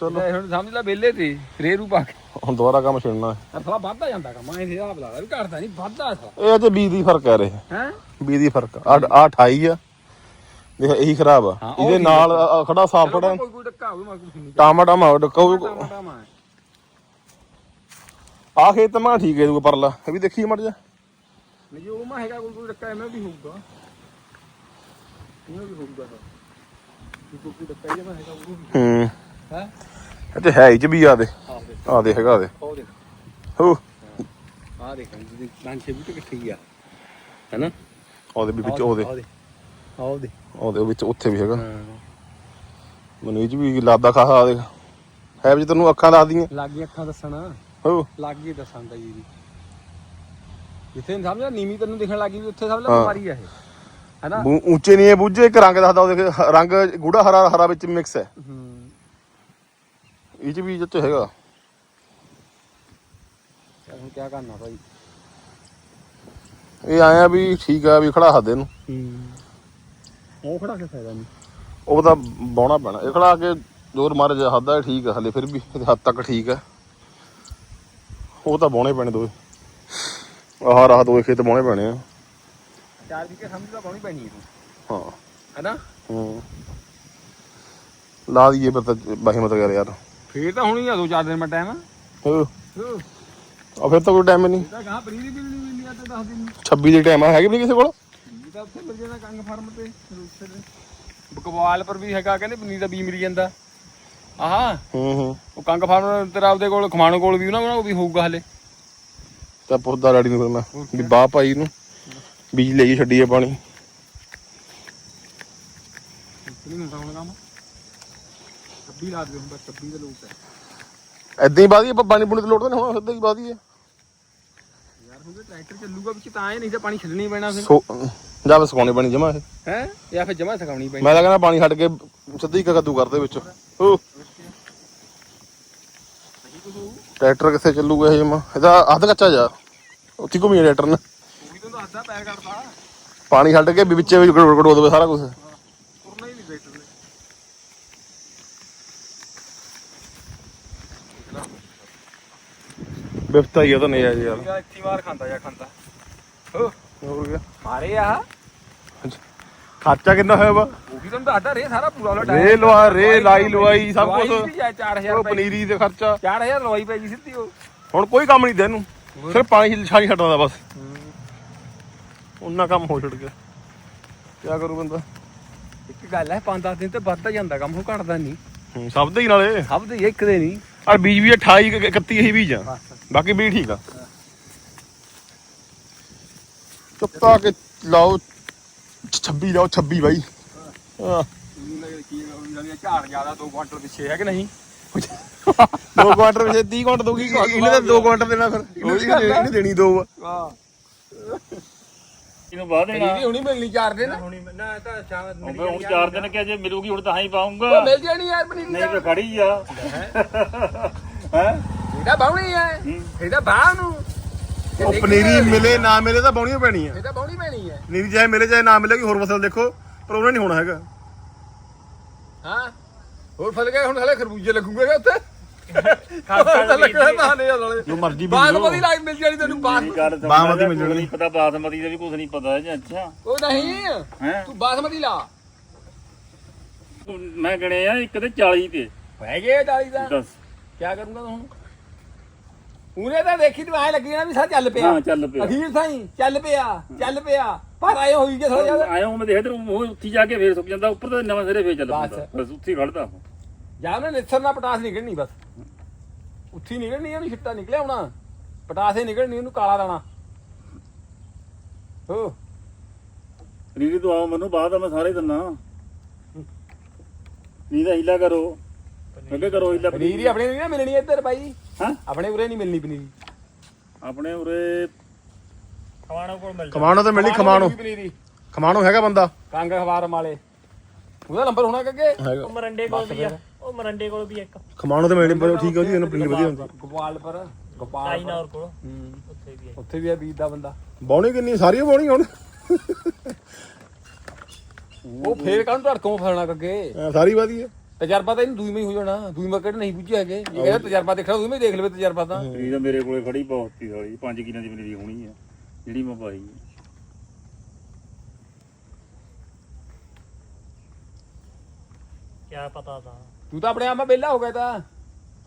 ਚਲੋ। ਹੁਣ ਸਮਝ ਲੈ ਵਿਹਲੇ ਤੇ ਰੇਰੂ ਪਾ ਕੇ। ਹੁਣ ਦੁਬਾਰਾ ਕੰਮ ਛੱਡਣਾ ਹੈ। ਆ ਥੋੜਾ ਵੱਧਦਾ ਜਾਂਦਾ ਕੰਮ ਐਂ ਹਿਸਾਬ ਲਾ ਵੀ ਘਟਦਾ ਨਹੀਂ ਵੱਧਦਾ ਥਾ ਇਹ ਤੇ ਬੀਜ ਦੀ ਫ਼ਰਕ ਆ ਰਹੇ ਹੈ? ਬੀਜ ਦੀ ਫ਼ਰਕ। ਆ ਆ 28 ਆ। ਦੇਖ ਇਹੀ ਖਰਾਬ ਆ। ਹਾਂ, ਉਹ ਇਹਦੇ ਠੀਕ ਨਾਲ ਆ- ਆ ਖੜਾ ਸਾਫ਼ ਖੜਾ ਕੋਈ ਕੋਈ ਟੱਕਾ ਹੋਵੇ ਮੈਂ ਕੁਝ ਨਹੀਂ ਟਾਮਾ ਟਾਮਾ ਡਕਾਉ ਟਾਮਾ ਟਾਮਾ ਆ ਖੇਤ ਮਾ ਠੀਕ ਹੈ ਇਹਦੇ ਪਰਲਾ। ਇਹ ਵੀ ਦੇਖੀ ਮੜ ਜਾ। ਨਹੀਂ ਉਹ ਮਾ ਹੈਗਾ ਕੋਈ ਕੋਈ ਟੱਕਾ ਐਵੇਂ ਵੀ ਹੋਊਗਾ। ਇਹ ਵੀ ਹੋਊਗਾ ਤਾਂ। ਕੋਈ ਕੋਈ ਟੱਕਾ ਜਿਹਾ ਹੈਗਾ ਉਹ ਵੀ। ਹੂੰ। ਹੈ? ਇਹ ਤੇ ਹੈ ਹੀ ਚ ਵੀ ਆ ਦੇ। ਆਹ ਦੇ ਆ ਦੇ ਹੈਗਾ ਦੇ। ਉਹ ਦੇਖ। ਹੋ। ਆਹ ਦੇਖ ਜੀ ਪੰਜ ਛੇ ਬੂਟੇ ਇਕੱਠੇ ਹੀ ਆ। ਹੈਨਾ? ਉਹਦੇ ਵੀ ਵਿੱਚ ਉਹਦੇ ਆਹ ਦੇ। ਦੇ ਉਹਦੇ ਵਿੱਚ ਉੱਥੇ ਵੀ ਹੈਗਾ। ਮੈਨੂੰ ਇਹ ਚ ਵੀ ਲਾਦਾ ਖਾਸਾ ਆ ਦੇਖ। ਹੈ ਵੀ ਤੈਨੂੰ ਅੱਖਾਂ ਦੱਸਦੀਆਂ। ਲੱਗੀ ਅੱਖਾਂ ਦੱਸਣਾ। ਹੋ। ਲੱਗ ਗਈ ਦੱਸਣ ਦਾ ਜੀ। ਜਿੱਥੇ ਸਮਝਿਆ ਨੀਵੀਂ ਤੈਨੂੰ ਦਿਖਣ ਲੱਗੀ ਵੀ ਉੱਥੇ ਸਮਝ ਲੈ ਹਾਂ। ਬਿਮਾਰੀ ਆ ਇਹ। ਹੈਨਾ? ਬੂ- ਉੱਚੇ ਨਹੀਂ ਇਹ ਬੁੱਝੇ ਇੱਕ ਰੰਗ ਦੱਸਦਾ ਦੇਖ ਰੰਗ ਗੂੜਾ ਹਰਾ ਹਰਾ ਵਿੱਚ ਮਿਕਸ ਹੈ। ਹੂੰ। ਇਹ ਚ ਵੀ ਜਿੱਤੇ ਹੈਗਾ। ਹੁਣ ਕੀ ਕਰਨਾ ਭਾਈ? ਇਹ ਆਇਆ ਵੀ ਠੀਕ ਆ ਵੀ ਖੜਾ ਹੱਦ ਇਹਨੂੰ ਹੂੰ। ਉਹ ਖੜਾ ਕੇ ਫਾਇਦਾ ਨਹੀਂ। ਉਹ ਤਾਂ ਬਾਉਣਾ ਪੈਣਾ। ਇਹ ਖੜਾ ਕੇ ਜੋਰ ਮਾਰ ਜਾ ਹੱਦ ਠੀਕ ਆ ਹਲੇ ਫਿਰ ਵੀ ਇਹਦੇ ਹੱਦ ਤੱਕ ਠੀਕ ਆ। ਉਹ ਤਾਂ ਬਾਉਣੇ ਪੈਣੇ ਦੋਏ ਆਹ ਰਾਹ ਦੋਏ ਖੇਤ ਬਾਉਣੇ ਪੈਣੇ ਆ। ਚਾਰ ਵਿਕੇ ਸਮਝ ਤਾਂ ਪਾਉਣੀ ਪੈਣੀ ਹੈ। ਹੈਨਾ? ਹੂੰ। ਲਾ ਦਈਏ ਪਰ ਤਾਂ ਬਾਹੀ ਮਤ ਕਰ ਯਾਰ। ਫੇਰ ਤਾਂ ਹੁਣੀ ਆ ਦੋ ਚਾਰ ਦਿਨ ਮੈਂ ਟਾਈਮ ਹੋ। ਇਹ ਆ ਫਿਰ ਤਾਂ ਕੋਈ ਟਾਈਮ ਨਹੀਂ। ਤਾਂ ਕਹਾਂ ਪਨੀਰੀ ਵੀ ਨਹੀਂ ਮਿਲਣੀ ਆ ਤੇ ਦੱਸ ਦਿਨ। 26 ਦੇ ਟਾਈਮ ਆ ਹੈਗੀ ਵੀ ਨਹੀਂ ਕਿਸੇ ਕੋਲ? ਇਹ ਤਾਂ ਉੱਥੇ ਮਿਲ ਜਾਣਾ ਕੰਗ ਫਾਰਮ ਤੇ ਰੂਟੇ ਤੇ। ਬਕਵਾਲ ਪਰ ਵੀ ਹੈਗਾ ਕਹਿੰਦੇ ਪਨੀਰ ਦਾ ਬੀ ਮਿਲ ਜਾਂਦਾ। ਆਹਾ। ਹੂੰ ਹੂੰ। ਉਹ ਕੰਗ ਫਾਰਮ ਤੇਰਾ ਉਹਦੇ ਕੋਲ ਖਮਾਣੋ ਕੋਲ ਵੀ ਉਹਨਾਂ ਕੋਲ ਵੀ ਹੋਊਗਾ ਹਲੇ। ਤਾਂ ਪੁੱਛਦਾ ਡੈਡੀ ਨੂੰ ਫਿਰ ਮੈਂ ਵੀ ਬਾਹ ਪਾਈ ਨੂੰ ਬੀਜ ਲਈ ਛੱਡੀਏ ਪਾਣੀ। ਨਹੀਂ ਹੁੰਦਾ ਹੁਣ ਕੰਮ। 26 ਲਾ ਦੇ ਹੁੰਦਾ 26 ਦਾ ਲੋਕ ਹੈ ਐਦਾਂ ਹੀ ਬਾਦੀ ਆਪਾਂ ਪਾਣੀ ਪੂਣੀ ਤੇ ਲੋੜਦਾ ਨਹੀਂ ਹੁਣ ਸਿੱਧਾ ਹੀ ਬਾਦੀ ਹੈ ਯਾਰ ਹੁਣ ਟਰੈਕਟਰ ਚੱਲੂਗਾ ਵਿੱਚ ਤਾਂ ਇਹ ਨਹੀਂ ਤਾਂ ਪਾਣੀ ਛੱਡਣੀ ਪੈਣਾ ਫਿਰ ਸੋ ਜਾ ਬਸ ਸਕਾਉਣੀ ਪਾਣੀ ਜਮਾ ਇਹ ਹੈ ਜਾਂ ਫਿਰ ਜਮਾ ਸਕਾਉਣੀ ਪੈਣੀ ਮੈਂ ਤਾਂ ਕਹਿੰਦਾ ਪਾਣੀ ਛੱਡ ਕੇ ਸਿੱਧਾ ਕੱਦੂ ਕਰਦੇ ਵਿੱਚ ਹੋ ਟਰੈਕਟਰ ਕਿੱਥੇ ਚੱਲੂਗਾ ਇਹ ਜਮਾ ਇਹਦਾ ਅੱਧ ਕੱਚਾ ਜਾ ਉੱਥੇ ਘੁੰਮੀ ਟਰੈਕਟਰ ਨੇ ਉਹ ਤਾਂ ਅੱਧਾ ਪੈਰ ਕਰਦਾ ਪਾਣੀ ਛੱਡ ਕੇ ਵਿੱਚੇ ਵੀ ਗੜੋੜ ਗੜੋ ਦੇਵੇ ਸਾਰਾ ਕੁਝ ਤੁਰਨਾ ਹੀ ਨਹੀਂ ਟਰੈਕਟਰ ਨੇ ਬਿਫਤਾ ਹੀ ਆ ਤਾਂ ਨਹੀਂ ਆ ਯਾਰ। ਯਾਰ ਇੱਥੇ ਮਾਰ ਖਾਂਦਾ ਜਾਂ ਖਾਂਦਾ। ਹੋ। ਹੋਰ ਗਿਆ ਮਾਰੇ ਆ। ਖਰਚਾ ਕਿੰਨਾ ਹੋਇਆ ਵਾ? ਉਹ ਵੀ ਤੁਹਾਨੂੰ ਦੱਸਦਾ ਰੇ ਸਾਰਾ ਪੂਰਾ ਉਹਦਾ ਰੇ ਲਵਾ ਰੇ ਲਾਈ ਲਵਾਈ ਸਭ ਕੁਝ ਵੀ ਆ 4000 ਉਹ ਰੁਪਏ। ਪਨੀਰੀ ਦੇ ਖਰਚਾ। 4000 ਲਵਾਈ ਪੈ ਗਈ ਸਿੱਧੀ ਉਹ। ਹੁਣ ਕੋਈ ਕੰਮ ਨਹੀਂ ਦੇ ਇਹਨੂੰ ਸਿਰਫ ਪਾਣੀ ਛਾਣੀ ਛੱਡਣਾ ਦਾ ਬਸ। ਉਹਨਾਂ ਕੰਮ ਹੋ ਛੱਡ ਗਿਆ। ਕੀ ਕਰੂ ਬੰਦਾ? ਇੱਕ ਗੱਲ ਹੈ 5-10 ਦਿਨ ਤੇ ਵੱਧਦਾ ਜਾਂਦਾ ਕੰਮ ਉਹ ਘਟਦਾ ਨਹੀਂ। ਸਭ ਦੇ ਹੀ ਨਾਲੇ। ਸਭ ਦੇ ਇੱਕ ਦੇ ਨਹੀਂ। ਆ ਬੀਜ ਵੀ 28 ਇਕ- 31 ਹੀ ਬੀਜ ਆ। ਬਾਕੀ ਬੀਜ ਠੀਕ ਆ। ਚੁੱਪਾ ਕੇ ਲਾਓ 26 ਲਾਓ 26 ਬਾਈ। ਹਾਂ। ਝਾੜ ਜ਼ਿਆਦਾ 2 ਕੁਆਂਟਲ ਪਿੱਛੇ ਹੈ ਕਿ ਨਹੀਂ ਦੋ ਕੁਆਂਟਲ ਵਿੱਚ 30 ਕੁਆਂਟਲ ਦੂਗੀ ਇਹਨੇ ਤਾਂ 2 ਕੁਆਂਟਲ ਦੇਣਾ ਫਿਰ। ਇਹਨੇ ਦੇਣੀ ਦੋ ਆ। ਵਾਹ ਇਹਨੂੰ ਬਾਅਦ ਦੇਣਾ। ਇਹਦੀ ਹੁਣੀ ਮਿਲਣੀ ਚਾਰ ਦਿਨ। ਨਾ ਤਾਂ ਸ਼ਾਮ ਹੁਣ ਫਿਰ ਹੁਣ ਚਾਰ ਦਿਨ ਕਿ ਜੇ ਮਿਲੂਗੀ ਹੁਣ ਤਾਂ ਹੀ ਉਹ ਪਾਉਂਗਾ ਮਿਲ ਜਾਣੀ ਯਾਰ ਪਨੀਰੀ ਨਹੀਂ ਫਿਰ ਖੜੀ ਆ। ਹੈ? ਇਹਦਾ ਬਾਉਣੀ ਹੈ। ਇਹਦਾ ਬਾਹ ਨੂੰ। ਉਹ ਪਨੀਰੀ ਮਿਲੇ ਨਾ ਮਿਲੇ ਤਾਂ ਬਾਉਣੀ ਪੈਣੀ ਆ ਇਹਦਾ ਬਾਉਣੀ ਪੈਣੀ ਹੈ। ਪਨੀਰੀ ਚਾਹੇ ਮਿਲੇ ਚਾਹੇ ਨਾ ਮਿਲੇਗੀ ਹੋਰ ਫਸਲ ਦੇਖੋ ਪਰ ਉਹਨਾਂ ਨਹੀਂ ਹੋਣਾ ਹੈਗਾ। ਹਾਂ। ਹੋਰ ਫਲ ਗਏ ਹੁਣ ਹਲੇ ਖਰਬੂਜੇ ਲੱਗੂਗੇ ਉੱਥੇ? ਖਾਸਾ ਲੱਗਣਾ ਨਾਲੇ ਨਾਲੇ। ਜੋ ਮਰਜ਼ੀ ਬਾਸਮਤੀ ਮਿਲ ਜਾਣੀ ਤੈਨੂੰ ਬਾਸਮਤੀ ਮਿਲ ਪਤਾ ਬਾਸਮਤੀ ਦਾ ਵੀ ਕੁਝ ਨਹੀਂ ਪਤਾ ਜੀ ਅੱਛਾ। ਉਹ ਨਹੀਂ। ਤੂੰ ਬਾਸਮਤੀ ਲਾ। ਮੈਂ ਗਣੇ ਆ ਇੱਕ ਤੇ 40 ਤੇ। ਪੈ ਗਏ 40 ਦਾ ਦੱਸ। ਕੀ ਕਰੂੰਗਾ ਤੂੰ ਹੁਣ? ਉਹਨੇ ਤਾਂ ਦੇਖੀ ਤੂੰ ਐ ਲੱਗੀ ਨਾ ਵੀ ਸਾ ਚੱਲ ਪਿਆ। ਹਾਂ ਚੱਲ ਪਿਆ। ਅਖੀਰ ਸਾਈ ਚੱਲ ਪਿਆ ਚੱਲ ਪਿਆ। ਪਰ ਆਏ ਹੋਈ ਜੇ ਥੋੜਾ ਜ਼ਿਆਦਾ ਆਇਆ ਮੈਂ ਦੇਖਿਆ ਤੇ ਉਹ ਉੱਥੇ ਜਾ ਕੇ ਫੇਰ ਸੁੱਕ ਜਾਂਦਾ ਉੱਪਰ ਤਾਂ ਨਵਾਂ ਸਿਰੇ ਫੇਰ ਚੱਲ ਬਸ। ਪੈਂਦਾ। ਬਸ। ਉੱਥੇ ਖੜਦਾ। ਜਾਂ ਉਹਨੇ ਨਿੱਥਰ ਨਾਲ ਪਟਾਸ ਨਿਕਲਣੀ ਬਸ। ਉੱਥੀ ਨਿਕਲਣੀ ਉਹਨੂੰ ਛਿੱਟਾ ਨਿਕਲਿਆ ਹੋਣਾ। ਪਟਾਸੇ ਨਿਕਲਣੀ ਉਹਨੂੰ ਕਾਲਾ ਦਾਣਾ। ਹੋ। ਰੀਰੀ ਤੋਂ ਆਓ ਮੈਨੂੰ ਬਾਅਦ ਆ ਮੈਂ ਸਾਰੇ ਦਿੰਨਾ। ਨਹੀਂ ਤਾਂ ਹੀਲਾ ਕਰੋ। ਅੱਗੇ ਕਰੋ ਹੀਲਾ। ਪਨੀਰੀ ਆਪਣੇ ਨਹੀਂ ਨਾ ਮਿਲਣੀ ਇੱਧਰ ਬਾਈ। ਹਾਂ? ਆਪਣੇ ਉਰੇ ਨਹੀਂ ਮਿਲਣੀ ਪਨੀਰੀ। ਆਪਣੇ ਉਰੇ ਖਵਾਣਾ ਕੋਲ ਮਿਲ ਖਮਾਣੋ ਤੇ ਮਿਲਣੀ ਖਮਾਣੋ ਪਨੀਰੀ। ਖਮਾਣੋ ਹੈਗਾ ਬੰਦਾ। ਕੰਗ ਅਖਬਾਰ ਵਾਲੇ ਉਹਦਾ ਨੰਬਰ ਹੋਣਾ ਕੱਗੇ ਹੈਗਾ। ਮਰੰਡੇ ਕੋਲ ਵੀ ਆ। ਉਹ ਮਰੰਡੇ ਕੋਲ ਵੀ ਇੱਕ। ਖਮਾਣੋ ਤੇ ਮਿਲਣੀ ਪਰ ਠੀਕ ਹੈ ਜੀ ਇਹਨੂੰ ਪਨੀਰ ਵਧੀਆ ਹੁੰਦੀ। ਗੋਪਾਲ ਪਰ ਗੋਪਾਲ ਚਾਈਨਾ ਪਰ। ਹੋਰ ਕੋਲ। ਹੂੰ। ਉੱਥੇ ਵੀ ਹੈ ਉੱਥੇ ਵੀ ਆ ਬੀਜ ਦਾ ਬੰਦਾ। ਬੌਣੀ ਕਿੰਨੀ ਸਾਰੀਆਂ ਬੌਣੀ ਹੁਣ। ਉਹ ਫੇਰ ਕਾਹਨੂੰ ਧੜਕੋਂ ਫਸਣਾ ਕੱਗੇ ਸਾਰੀ ਵਧੀਆ ਤਜਰਬਾ ਤਾਂ ਇਹਨੂੰ ਦੂਈ ਵਿੱਚ ਹੋ ਜਾਣਾ ਦੂਈ ਮੱਕੜ ਨਹੀਂ ਪੁੱਜੇ ਹੈਗੇ। ਇਹ ਕਹਿੰਦਾ ਤਜਰਬਾ ਦੇਖਣਾ ਦੂਈ ਵਿੱਚ ਦੇਖ ਲਵੇ ਤਜਰਬਾ ਤਾਂ। ਰੀਰੀ ਤਾਂ ਮੇਰੇ ਕੋਲੇ ਖੜੀ ਬਹੁਤ ਸਾਲੀ 5 ਕਿਲੋ ਦੀ ਪਨੀਰੀ ਹੋਣੀ ਆ ਜਿਹੜੀ ਮੈਂ ਪਾਈ ਆ। ਕਿਆ ਪਤਾ ਤਾਂ। ਤੂੰ ਤਾਂ ਆਪਣੇ ਆਪ ਮੈਂ ਵਿਹਲਾ ਹੋ ਗਿਆ ਤਾਂ।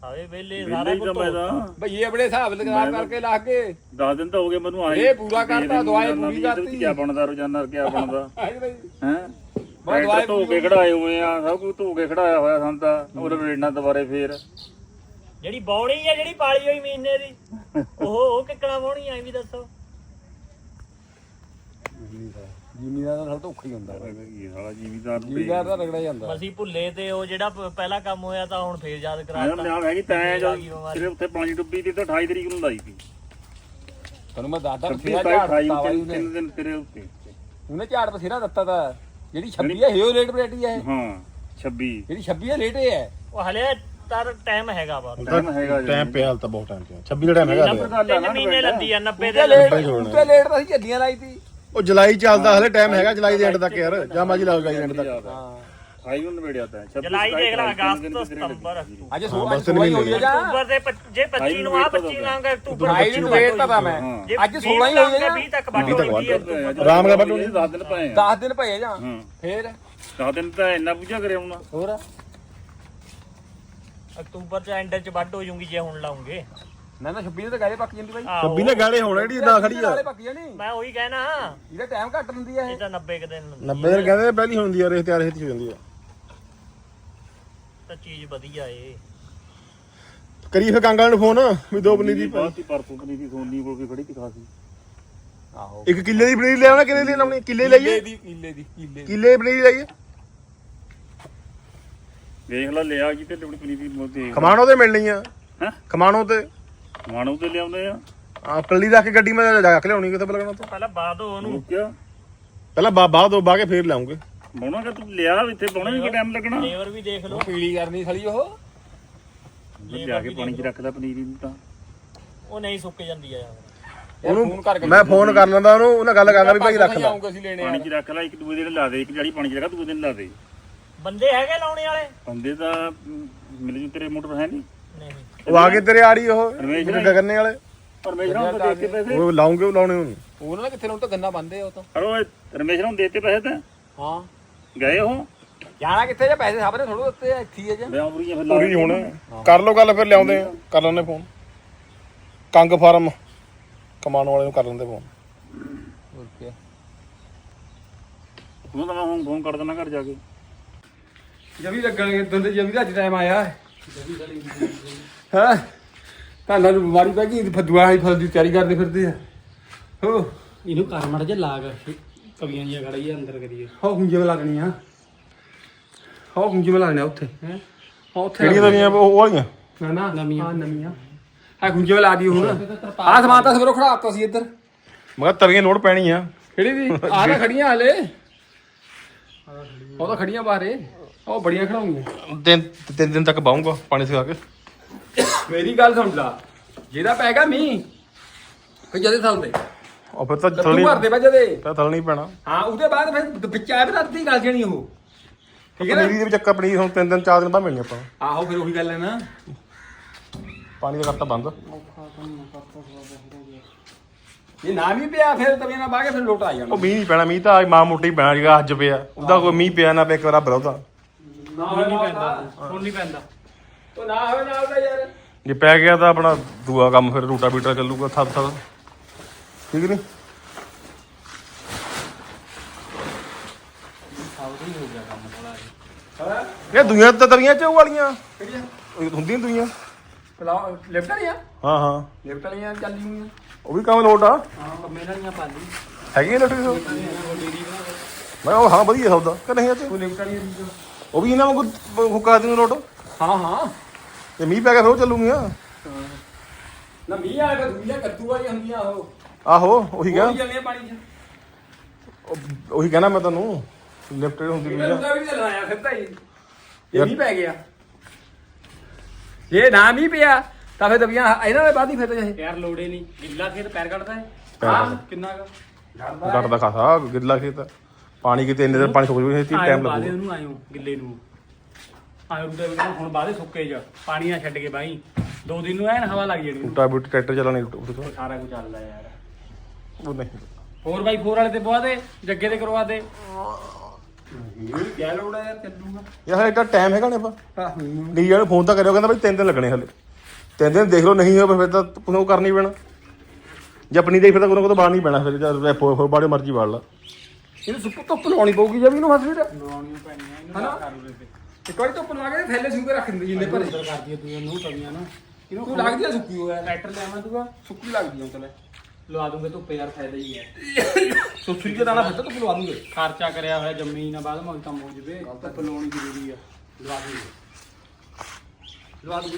ਸਾਰੇ ਵੇਲੇ ਵਿਹਲਾ ਸਾਰਾ ਹੀ ਕੁਝ ਤਾਂ ਮੈਂ ਤਾਂ। ਭਈਏ ਆਪਣੇ ਹਿਸਾਬ ਲਗਾ ਕਰਕੇ ਲਾ ਕੇ। 10 ਦਿਨ ਤਾਂ ਹੋ ਗਏ ਮੈਨੂੰ ਆਏ। ਇਹ ਪੂਰਾ ਕਰਤਾ, ਦਵਾਈ ਪੂਰੀ ਕਰਤੀ। ਕੀ ਬਣਦਾ ਰੋਜ਼ਾਨਾ ਕੀ ਬਣਦਾ। ਹੈ? ਮੈਂ ਦਵਾਈ ਧੋ ਕੇ ਖੜਾਏ ਹੋਏ ਆ ਸਭ ਕੁਝ ਧੋ ਕੇ ਖੜਾਇਆ ਹੋਇਆ ਸਾਨੂੰ ਤਾਂ ਉਹ ਰੇਡਣਾ ਦੁਬਾਰੇ ਫੇਰ। ਜਿਹੜੀ ਬੌਣੀ ਆ ਜਿਹੜੀ ਪਾਲੀ ਹੋਈ ਮਹੀਨੇ ਦੀ। ਉਹ ਉਹ ਕਿੱਕਣਾ ਬੌਣੀ ਆ ਇਹ ਵੀ ਦੱਸੋ। ਜ਼ਿਮੀਦਾਰ ਦਾ ਸਭ ਤੋਂ ਔਖਾ ਹੀ ਹੁੰਦਾ। ਇਹ ਸਾਲਾ ਜੀਵੀਦਾਰ ਨੂੰ ਜ਼ਿਮੀਦਾਰ ਦਾ ਰਗੜਾ ਜਾਂਦਾ। ਅਸੀਂ ਭੁੱਲੇ ਤੇ ਉਹ ਜਿਹੜਾ ਪ- ਪਹਿਲਾ ਕੰਮ ਹੋਇਆ ਤਾਂ ਹੁਣ ਫੇਰ ਯਾਦ ਮੈਂ ਕਰਾਤਾ ਨਾਲ ਹੈਗੀ ਤੈਂ ਆ ਜਦ ਗਈ ਬਿਮਾਰੀ। ਤੇਰੇ ਉੱਥੇ ਪਾਣੀ ਡੁੱਬੀ ਦੀ ਤਾਂ 28 ਤਰੀਕ ਨੂੰ ਲਾਈ ਸੀ। ਤੁਹਾਨੂੰ ਮੈਂ ਦੱਸਦਾ 26 ਬਥੇਰਾ 28 ਝਾੜ 28 ਦਿੱਤਾ ਵਾ ਤਿੰਨ ਉਹਨੇ ਤਿੰਨ ਦਿਨ ਤੇਰੇ ਉੱਤੇ। ਉਹਨੇ ਝਾੜ ਬਥੇਰਾ ਦਿੱਤਾ ਤਾਂ। ਜਿਹੜੀ 26 ਹੈ ਹੀਓ ਰੇਟ ਵੈਰਾਈਟੀ ਹੈ ਇਹ। ਹਾਂ 26 ਜਿਹੜੀ 26 ਹੈ ਲੇਟ ਇਹ ਹੈ। ਉਹ ਹਲੇ ਤਾਂ ਟਾਈਮ ਹੈਗਾ ਵਾ। ਟਾਈਮ ਹੈਗਾ ਟਾਈਮ ਪਿਆ ਤਾਂ ਬਹੁਤ ਟਾਈਮ ਪਿਆ। 26 ਦਾ ਟਾਈਮ ਹੈਗਾ। ਤਿੰਨ ਮਹੀਨੇ ਲੱਦੀ ਆ 90 ਦੇ ਲੇਟ ਉੱਤੇ ਲੇਟ ਤਾਂ ਅਸੀਂ ਝੱਲੀਆਂ ਲਾਈ ਤੀ। ਉਹ ਜੁਲਾਈ ਚੱਲਦਾ ਹਲੇ ਟਾਈਮ ਹੈਗਾ ਜੁਲਾਈ ਦੇ ਐਂਡ ਤੱਕ ਯਾਰ। ਜਾਂ ਮਾਜੀ ਲਾਓ ਜੁਲਾਈ ਦੇ ਐਂਡ ਤੱਕ। ਹਾਂ। 28 ਨੂੰ ਨਵੇੜਿਆ ਤਾਂ 26 ਜੁਲਾਈ ਦੇਖ ਲਾ ਤਿੰਨ ਦਿਨ ਅਗਸਤ ਤੇਰੇ ਲੱਗੀ ਸਤੰਬਰ ਸੀ। ਅੱਜ ਸੋ ਬਸ ਅੱਜ ਸੋਲਾਂ ਹੀ ਹੋਈ ਹੈ ਜਾਂ ਅਕਤੂਬਰ ਦੇ ਪੱਚ- ਜੇ 25 ਨੂੰ ਆ 25 ਲਾਂਗਾ ਅਕਤੂਬਰ ਆਈ ਨੂੰ ਵੇਟ ਤਾਂ ਮੈਂ। ਹਾਂ। ਜੇ ਅੱਜ 16 ਹੀ ਹੋਈ ਹੈ 20 ਜਾਂ ਤੱਕ ਵੱਢ ਹੋਣੀ ਹੈ। ਰਾਮ ਦਾ ਵੱਢ ਹੋਣੀ। 10 ਦਿਨ ਪਏ ਆ। 10 ਦਿਨ ਪਏ ਜਾਂ? ਹਾਂ। ਫੇਰ? 10 ਦਿਨ ਤਾਂ ਇੰਨਾ ਪੂਜਾ ਕਰਿਆ ਹੁਣ। ਹੋਰ? ਅਕਤੂਬਰ ਚ ਐਂਡ ਚ ਵੱਢ ਹੋ ਜੂਗੀ ਜੇ ਹੁਣ ਲਾਉਂਗੇ। ਨਾ ਨਾ 26 ਤੇ ਗਾਲੇ ਪੱਕ ਜਾਂਦੀ ਬਾਈ। ਆਹੋ। 26 ਨੇ ਗਾਲੇ ਹੋਣਾ ਜਿਹੜੀ ਇਦਾਂ ਖੜੀ ਆ। ਗਾਲੇ ਪੱਕ ਜਾਣੀ। ਮੈਂ ਉਹੀ ਕਹਿਣਾ। ਇਹਦਾ ਟਾਈਮ ਘੱਟ ਹੁੰਦੀ ਹੈ ਇਹ। ਇਹ ਤਾਂ 90 ਕੁ ਦਿਨ 90 ਦਿਨ ਕਹਿੰਦੇ ਪਹਿਲੀ ਹੁੰਦੀ ਆ ਰੇਸ ਤਿਆਰ ਛੇਤੀ ਹੋ ਜਾਂਦੀ ਆ। ਤਾਂ ਚੀਜ਼ ਵਧੀਆ ਏ। ਕਰੀ ਫੇ ਕੰਗਾਲ ਨੂੰ ਫੋਨ ਵੀ ਦੋ ਪਨੀਰ ਦੀ ਬਾਤ ਹੀ ਪਰਸੋਂ ਪਨੀਰੀ ਸੋਨੀ ਕੋਲ ਵੀ ਖੜੀ ਤੀ ਖਾਸੀ ਆਹੋ। ਇੱਕ ਕਿੱਲੇ ਦੀ ਪਨੀਰ ਲਿਆਉਣਾ ਕਿੰਨੇ ਦੀ ਲਾਉਣੀ? ਕਿੱਲੇ ਲਈਏ ਦੀ ਕਿੱਲੇ ਦੀ ਕਿੱਲੇ ਦੀ। ਕਿੱਲੇ ਦੀ ਪਨੀਰ ਲਈਏ ਦੇਖ ਲੈ ਲਿਆ ਕੀ ਤੇ ਆਪਣੀ ਪਨੀਰੀ ਮੋਦੇ ਖਮਾਣੋ ਤੇ ਮਿਲਣੀ ਆ। ਹੈਂ? ਖਮਾਣੋ ਤੇ। ਮਾਣੂ ਤੇ ਲਿਆਉਂਦੇ ਆ। ਆ ਕੱਲੀ ਰੱਖ ਕੇ ਗੱਡੀ ਮੈਂ ਜਾ ਕੇ ਲਿਆਉਣੀ ਕਿਤੇ ਬਲਗਣਾ ਤੋਂ ਪਹਿਲਾਂ ਬਾਅਦ ਉਹਨੂੰ। ਕਿਆ ਪਹਿਲਾਂ ਬਾ ਦੋ ਬਾਗੇ ਫੇਰ ਲਿਆਉਂਗੇ। ਬੋਣਾ ਕਿ ਤੂੰ ਲਿਆ ਇੱਥੇ ਬੋਣਾ ਵੀ ਟਾਈਮ ਲੱਗਣਾ। ਲੇਬਰ ਵੀ ਦੇਖ ਲਓ। ਪੀਲੀ ਕਰਨੀ ਸਾਲੀ ਉਹ। ਲਿਆ ਕੇ ਪਾਣੀ 'ਚ ਰੱਖਦਾ ਪਨੀਰੀ ਨੂੰ ਤਾਂ। ਉਹ ਨਹੀਂ ਸੁੱਕ ਜਾਂਦੀ ਆ ਯਾਰ। ਉਹਨੂੰ ਫੋਨ ਕਰਕੇ ਮੈਂ ਫੋਨ ਕਰ ਲੈਂਦਾ ਉਹਨੂੰ ਉਹਨਾਂ ਗੱਲ ਕਰਦਾ ਵੀ ਭਾਈ ਰੱਖ ਲੈ। ਆਉਂਗੇ ਅਸੀਂ ਲੈਣੇ ਆ। ਪਾਣੀ 'ਚ ਰੱਖ ਲੈ ਇੱਕ ਦੂਏ ਦਿਨ ਲਾ ਦੇ ਇੱਕ ਜੜੀ ਪਾਣੀ 'ਚ ਰੱਖ ਦੂਏ ਦਿਨ ਲਾ ਦੇ। ਬੰਦੇ ਹੈਗੇ ਲਾਉਣੇ ਵਾਲੇ? ਬੰਦੇ ਤਾਂ ਮਿਲ ਜੂ ਤੇਰੇ ਮੋਟਰ ਹੈ ਨਹੀਂ। ਨਹੀਂ। ਉਹ ਆ ਗਏ ਤੇਰੇ ਆੜੀ ਉਹ ਗਗਨੇ ਵਾਲੇ। ਰਮੇਸ਼ ਨੂੰ ਤਾਂ ਦੇ ਤੇ ਪੈਸੇ ਉਹ ਲਾਉਂਗੇ ਉਹ ਲਾਉਣੇ ਉਹਨੂੰ। ਉਹਨਾਂ ਨੇ ਕਿੱਥੇ ਨੂੰ ਤਾਂ ਗੰਨਾ ਬੰਦੇ ਉਹ ਤਾਂ। ਹਰੋ ਰਮੇਸ਼ ਨੂੰ ਦੇ ਤੇ ਪੈਸੇ ਤਾਂ। ਹਾਂ। ਗਏ ਉਹ? ਜਾਣਾ ਕਿੱਥੇ ਜੇ? ਪੈਸੇ ਸਭ ਨੇ ਥੋੜੇ ਦਿੱਤੇ ਆ ਇੱਥੇ ਹੀ ਆ ਜੇ। ਬਿਆਂਪੁਰੀਆਂ ਫਿਰ ਪੂਰੀ ਹੁਣ। ਕਰ ਲਓ ਗੱਲ ਫਿਰ ਲਿਆਉਂਦੇ ਆ। ਕਰ ਲੈਂਦੇ ਫੋਨ। ਕੰਗ ਫਾਰਮ ਕਮਾਉਣ ਵਾਲੇ ਨੂੰ ਕਰ ਲੈਂਦੇ ਫੋਨ। ਓਕੇ। ਤੂੰ ਤਾਂ ਮੈਂ ਹੁਣ ਫੋਨ ਕਰ ਦੇਣਾ ਘਰ ਜਾ ਕੇ। ਜਵੀ ਲੱਗਣਗੇ ਦੰਦੇ ਜਵੀ ਦਾ ਅੱਜ ਟਾਈਮ ਆਇਆ ਹੈ। ਹਾਂ? ਤਾਂ ਨੂੰ ਬਿਮਾਰੀ ਪੈ ਗਈ ਫਦੂਆ ਵਾਲੀ ਫਲ ਦੀ ਤਿਆਰੀ ਕਰਦੇ ਫਿਰਦੇ ਆ। ਹੋ। ਇਹਨੂੰ ਕਰ ਮੜ ਜੇ ਲਾਗ। ਕਵੀਆਂ ਜੀਆਂ ਖੜਾਈ ਅੰਦਰ ਕਰੀਏ। ਹੋ ਹੁੰਜੇ ਵਾ ਲੱਗਣੀ ਆ। ਹੋ ਹੁੰਜੇ ਵਾ ਲੱਗਣਾ ਉੱਥੇ। ਹੈ? ਹਾਂ ਉੱਥੇ ਕਿਹੜੀਆਂ ਦਵੀਆਂ ਉਹ ਵਾਲੀਆਂ? ਨਾ ਨਾ ਨਵੀਆਂ। ਹਾਂ ਨਵੀਆਂ। ਆ ਹੁੰਜੇ ਵਾ ਲਾ ਦੀ ਹੁਣ ਆ ਸਮਾਨ ਤਾਂ ਸਵੇਰੋਂ ਖੜਾਤਾ ਸੀ ਇੱਧਰ। ਮੈਂ ਕਿਹਾ ਤਵੀਆਂ ਲੋੜ ਪੈਣੀ ਆ। ਕਿਹੜੀ ਦੀ ਆ ਤਾਂ ਖੜੀਆਂ ਹਲੇ। ਉਹ ਤਾਂ ਖੜੀਆਂ ਬਾਹਰੇ। ਉਹ ਬੜੀਆਂ ਖੜਾਉਂਗੀਆਂ ਦਿਨ ਤਿੰਨ ਦਿਨ ਤੱਕ ਬਾਉਂਗਾ ਪਾਣੀ ਸਿਖਾ ਕੇ। ਮੇਰੀ ਗੱਲ ਸਮਝ ਲਾ। ਜਿਹਦਾ ਪੈਗਾ ਮੀਂਹ ਫਿਰ ਜਦੇ ਥਲਦੇ ਉਹ ਫਿਰ ਤਾਂ ਤੂੰ ਥਲਣੀ ਘਰ ਦੇ ਜਦੇ। ਤਾਂ ਥਲਣੀ ਪੈਣਾ। ਹਾਂ ਉਹਦੇ ਬਾਅਦ ਫਿਰ ਵਿੱਚ ਆਏ ਫਿਰ ਅੱਧੀ ਗੱਲ ਜਣੀ ਉਹ। ਠੀਕ ਹੈ ਨਾ? ਪਨੀਰੀ ਦੇ ਵਿੱਚ ਚੱਕਾ ਪਨੀਰ ਹੁਣ ਤਿੰਨ ਦਿਨ ਚਾਰ ਦਿਨ ਬਾਅਦ ਮਿਲਣੀ ਆਪਾਂ ਨੂੰ। ਆਹੋ ਫਿਰ ਉਹੀ ਗੱਲ ਹੈ ਨਾ। ਪਾਣੀ ਦਾ ਕਰਤਾ ਬੰਦ। ਜੇ ਨਾ ਵੀ ਪਿਆ ਫਿਰ ਤਵੇ ਨਾ ਬਾਗੇ ਫਿਰ ਲੋਟ ਆ ਜਾਣਾ। ਉਹ ਮੀਂਹ ਨਹੀਂ ਪੈਣਾ ਮੀਂਹ ਤਾਂ ਮਾਂ ਮੋਟੀ ਪੈਣਾ ਜਿਹੜਾ ਅੱਜ ਪਿਆ। ਉਹਦਾ ਕੋਈ ਮੀਂਹ ਪਿਆ ਨਾ ਪਿਆ ਇੱਕ ਉਹਦਾ ਨਾ ਹੋਵੇ ਨਹੀਂ ਪੈਂਦਾ ਹੁਣ ਨਹੀਂ ਪੈਂਦਾ। ਉਹ ਨਾ ਹੋਵੇ ਨਾਲ ਦਾ ਯਾਰ। ਜੇ ਪੈ ਗਿਆ ਤਾਂ ਆਪਣਾ ਦੂਆ ਕੰਮ ਫਿਰ ਰੂਟਾ ਬੀਟਾ ਚੱਲੂਗਾ ਥੱਦ ਥੱਦ ਠੀਕ ਨਹੀਂ ਸਾਊਦੀ ਹੋ। ਗਿਆ ਕੰਮ ਥੋੜਾ ਇਹ ਦੁਨੀਆ ਤਾਂ ਤਰੀਆਂ ਚ ਉਹ ਵਾਲੀਆਂ ਉਹ ਹੁੰਦੀਆਂ ਦੁਨੀਆ ਲਿਫਟ ਵਾਲੀਆਂ? ਹਾਂ ਹਾਂ। ਲਿਫਟ ਵਾਲੀਆਂ ਚੱਲੀ ਹੋਈਆਂ। ਉਹ ਵੀ ਕੰਮ ਲੋਟ ਆ। ਹਾਂ ਕੰਮੇ ਵਾਲੀਆਂ ਪਾਲੀ ਹੈਗੀਆਂ ਇਲੈਕਟ੍ਰਿਕ ਸਭ? ਮੈਂ ਉਹ ਹਾਂ ਵਧੀਆ ਸੌਦਾ। ਕਿ ਨਹੀਂ ਇਹ ਉਹ ਲਿਫਟ ਵਾਲੀਆਂ ਉਹ ਵੀ ਇਹਨਾਂ ਵਾਂਗੂ ਹੁਕਾ ਦੀ ਲੋਟ। ਹਾਂ ਹਾਂ। ਤੇ ਮੀਂਹ ਪੈ ਗਿਆ ਫਿਰ ਉਹ ਚੱਲੂਗੀਆਂ। ਨਾ ਮੀਂਹ ਆਏ ਤਾਂ ਦੁਨੀਆ ਕੱਦੂ ਵਾਲੀਆਂ ਹੁੰਦੀਆਂ ਉਹ। ਆਹੋ ਉਹੀ ਉਹ ਚੱਲਦੀਆਂ ਪਾਣੀ 'ਚ? ਉਹ- ਉਹੀ ਕਹਿਣਾ ਮੈਂ ਤੈਨੂੰ ਲਿਫਟ ਹੁੰਦੀ ਇਹਦਾ ਦੁਨੀਆ ਵੀ ਚੱਲਣਾ ਆ ਫਿਰ ਤਾਂ ਹੀ ਇਹ ਮੀਂਹ ਪੈ ਗਿਆ। ਜੇ ਨਾ ਮੀਂਹ ਪਿਆ ਤਾਂ ਫਿਰ ਦਬੀਆਂ ਇਹਨਾਂ ਦੇ ਬਾਅਦ ਹੀ ਫਿਰ ਜਾਏ ਯਾਰ ਲੋੜੇ ਨਹੀਂ। ਗਿੱਲਾ ਖੇਤ ਪੈਰ ਕੱਢਦਾ ਹੈ। ਪੈਰ ਕਿੰਨਾ ਕ ਘੱਟ ਦਾ ਖਾਸਾ ਗਿੱਲਾ ਖੇਤ। ਆ। ਪਾਣੀ ਕਿਤੇ ਇੰਨੇ ਦਿਨ ਪਾਣੀ ਸੁੱਕ ਜੂਗਾ ਤੇ ਟਾਈਮ ਬਾਦੇ ਲੱਗੂਗਾ ਉਹਨੂੰ ਆਇਓ ਗਿੱਲੇ ਨੂੰ। ਆਇਓ ਰੁੱਦੇ ਵੀ ਹੁਣ ਬਾਦੇ ਸੁੱਕੇ ਜਾ। ਪਾਣੀ ਨਾ ਛੱਡ ਕੇ ਬਾਈ। ਦੋ ਦਿਨ ਨੂੰ ਐਨ ਹਵਾ ਲੱਗ ਜਾਣੀ। ਉਹਨੂੰ। ਟੂਟਾ ਬੂਟ ਟਰੈਕਟਰ ਚੱਲਣੇ ਤੋਂ। ਸਾਰਾ ਕੁਝ ਚੱਲਦਾ ਯਾਰ। ਉਹ ਨਹੀਂ 4x4 ਵਾਲੇ ਤੇ ਪਵਾ ਦੇ ਜੱਗੇ ਤੇ ਕਰਵਾ ਦੇ। ਕਿਆ ਲੋੜ ਆ ਯਾਰ ਚੱਲੂਗਾ। ਯਾਰ ਇਹਦਾ ਟਾਈਮ ਹੈਗਾ ਨੇ ਆਪਾਂ। ਡੀਜੇ ਨੂੰ ਫੋਨ ਤਾਂ ਕਰਿਓ ਕਹਿੰਦਾ ਬਈ ਤਿੰਨ ਦਿਨ ਲੱਗਣੇ ਹਲੇ। ਤਿੰਨ ਦਿਨ ਦੇਖ ਲਓ ਨਹੀਂ ਹੋਇਆ ਫਿਰ ਤਾਂ ਉਹ ਕਰਨੀ ਪੈਣਾ। ਜੇ ਆਪਣੀ ਦੇ ਫਿਰ ਤਾਂ ਕੋਈ ਨਾ ਕੋਈ ਬਾਹਰ ਨਹੀਂ ਪੈਣਾ ਫਿਰ ਜਦ ਫੋ ਫੋ ਬਾੜੇ ਮਰਜ਼ੀ ਵਾੜ ਲਾ। ਇਹਨੂੰ ਸੁੱਕ ਧੁੱਪ ਲਾਉਣੀ ਪਊਗੀ ਜਦ ਇਹਨੂੰ ਹੱਥ ਵੀਰ ਲਾਉਣੀਆਂ ਪੈਣੀਆਂ ਇਹਨੂੰ ਹਨਾ? ਕਰ ਤੇ ਇੱਕ ਵਾਰੀ ਧੁੱਪ ਲਾ ਕੇ ਥੈਲੇ ਸੁੱਕੇ ਰੱਖ ਦਿੰਦੇ ਜਿੰਨੇ ਭਰੇ। ਕਰਦੀ ਤੂੰ ਇਹਨੂੰ ਤਵੀਆਂ ਨਾ। ਇਹਨੂੰ ਤੂੰ ਲੱਗਦੀ ਆ ਸੁੱਕੀ ਹੋਇਆ। ਟਰੈਕਟਰ ਲਿਆਵਾਂ ਤੂੰ ਸੁੱਕੀ ਲੱਗਦੀ ਆ ਚਲੇ ਲਵਾ ਦੂੰਗੇ ਧੁੱਪੇ ਯਾਰ ਫਾਇਦਾ ਹੀ ਹੈ। ਸੁੱਕੀ ਕੇ ਦਾਣਾ ਫਿਰ ਧੁੱਪ ਲਵਾ ਦੂੰਗੇ। ਖਰਚਾ ਕਰਿਆ ਹੋਇਆ ਜੰਮੀ ਨਾ ਬਾਅਦ ਮੋਲ ਕੰਮ ਹੋ ਜਵੇ। ਧੁੱਪ ਲਾਉਣੀ ਜ਼ਰੂਰੀ ਆ। ਲਵਾ ਦੂੰਗੇ। ਲਵਾ ਦੂੰਗੇ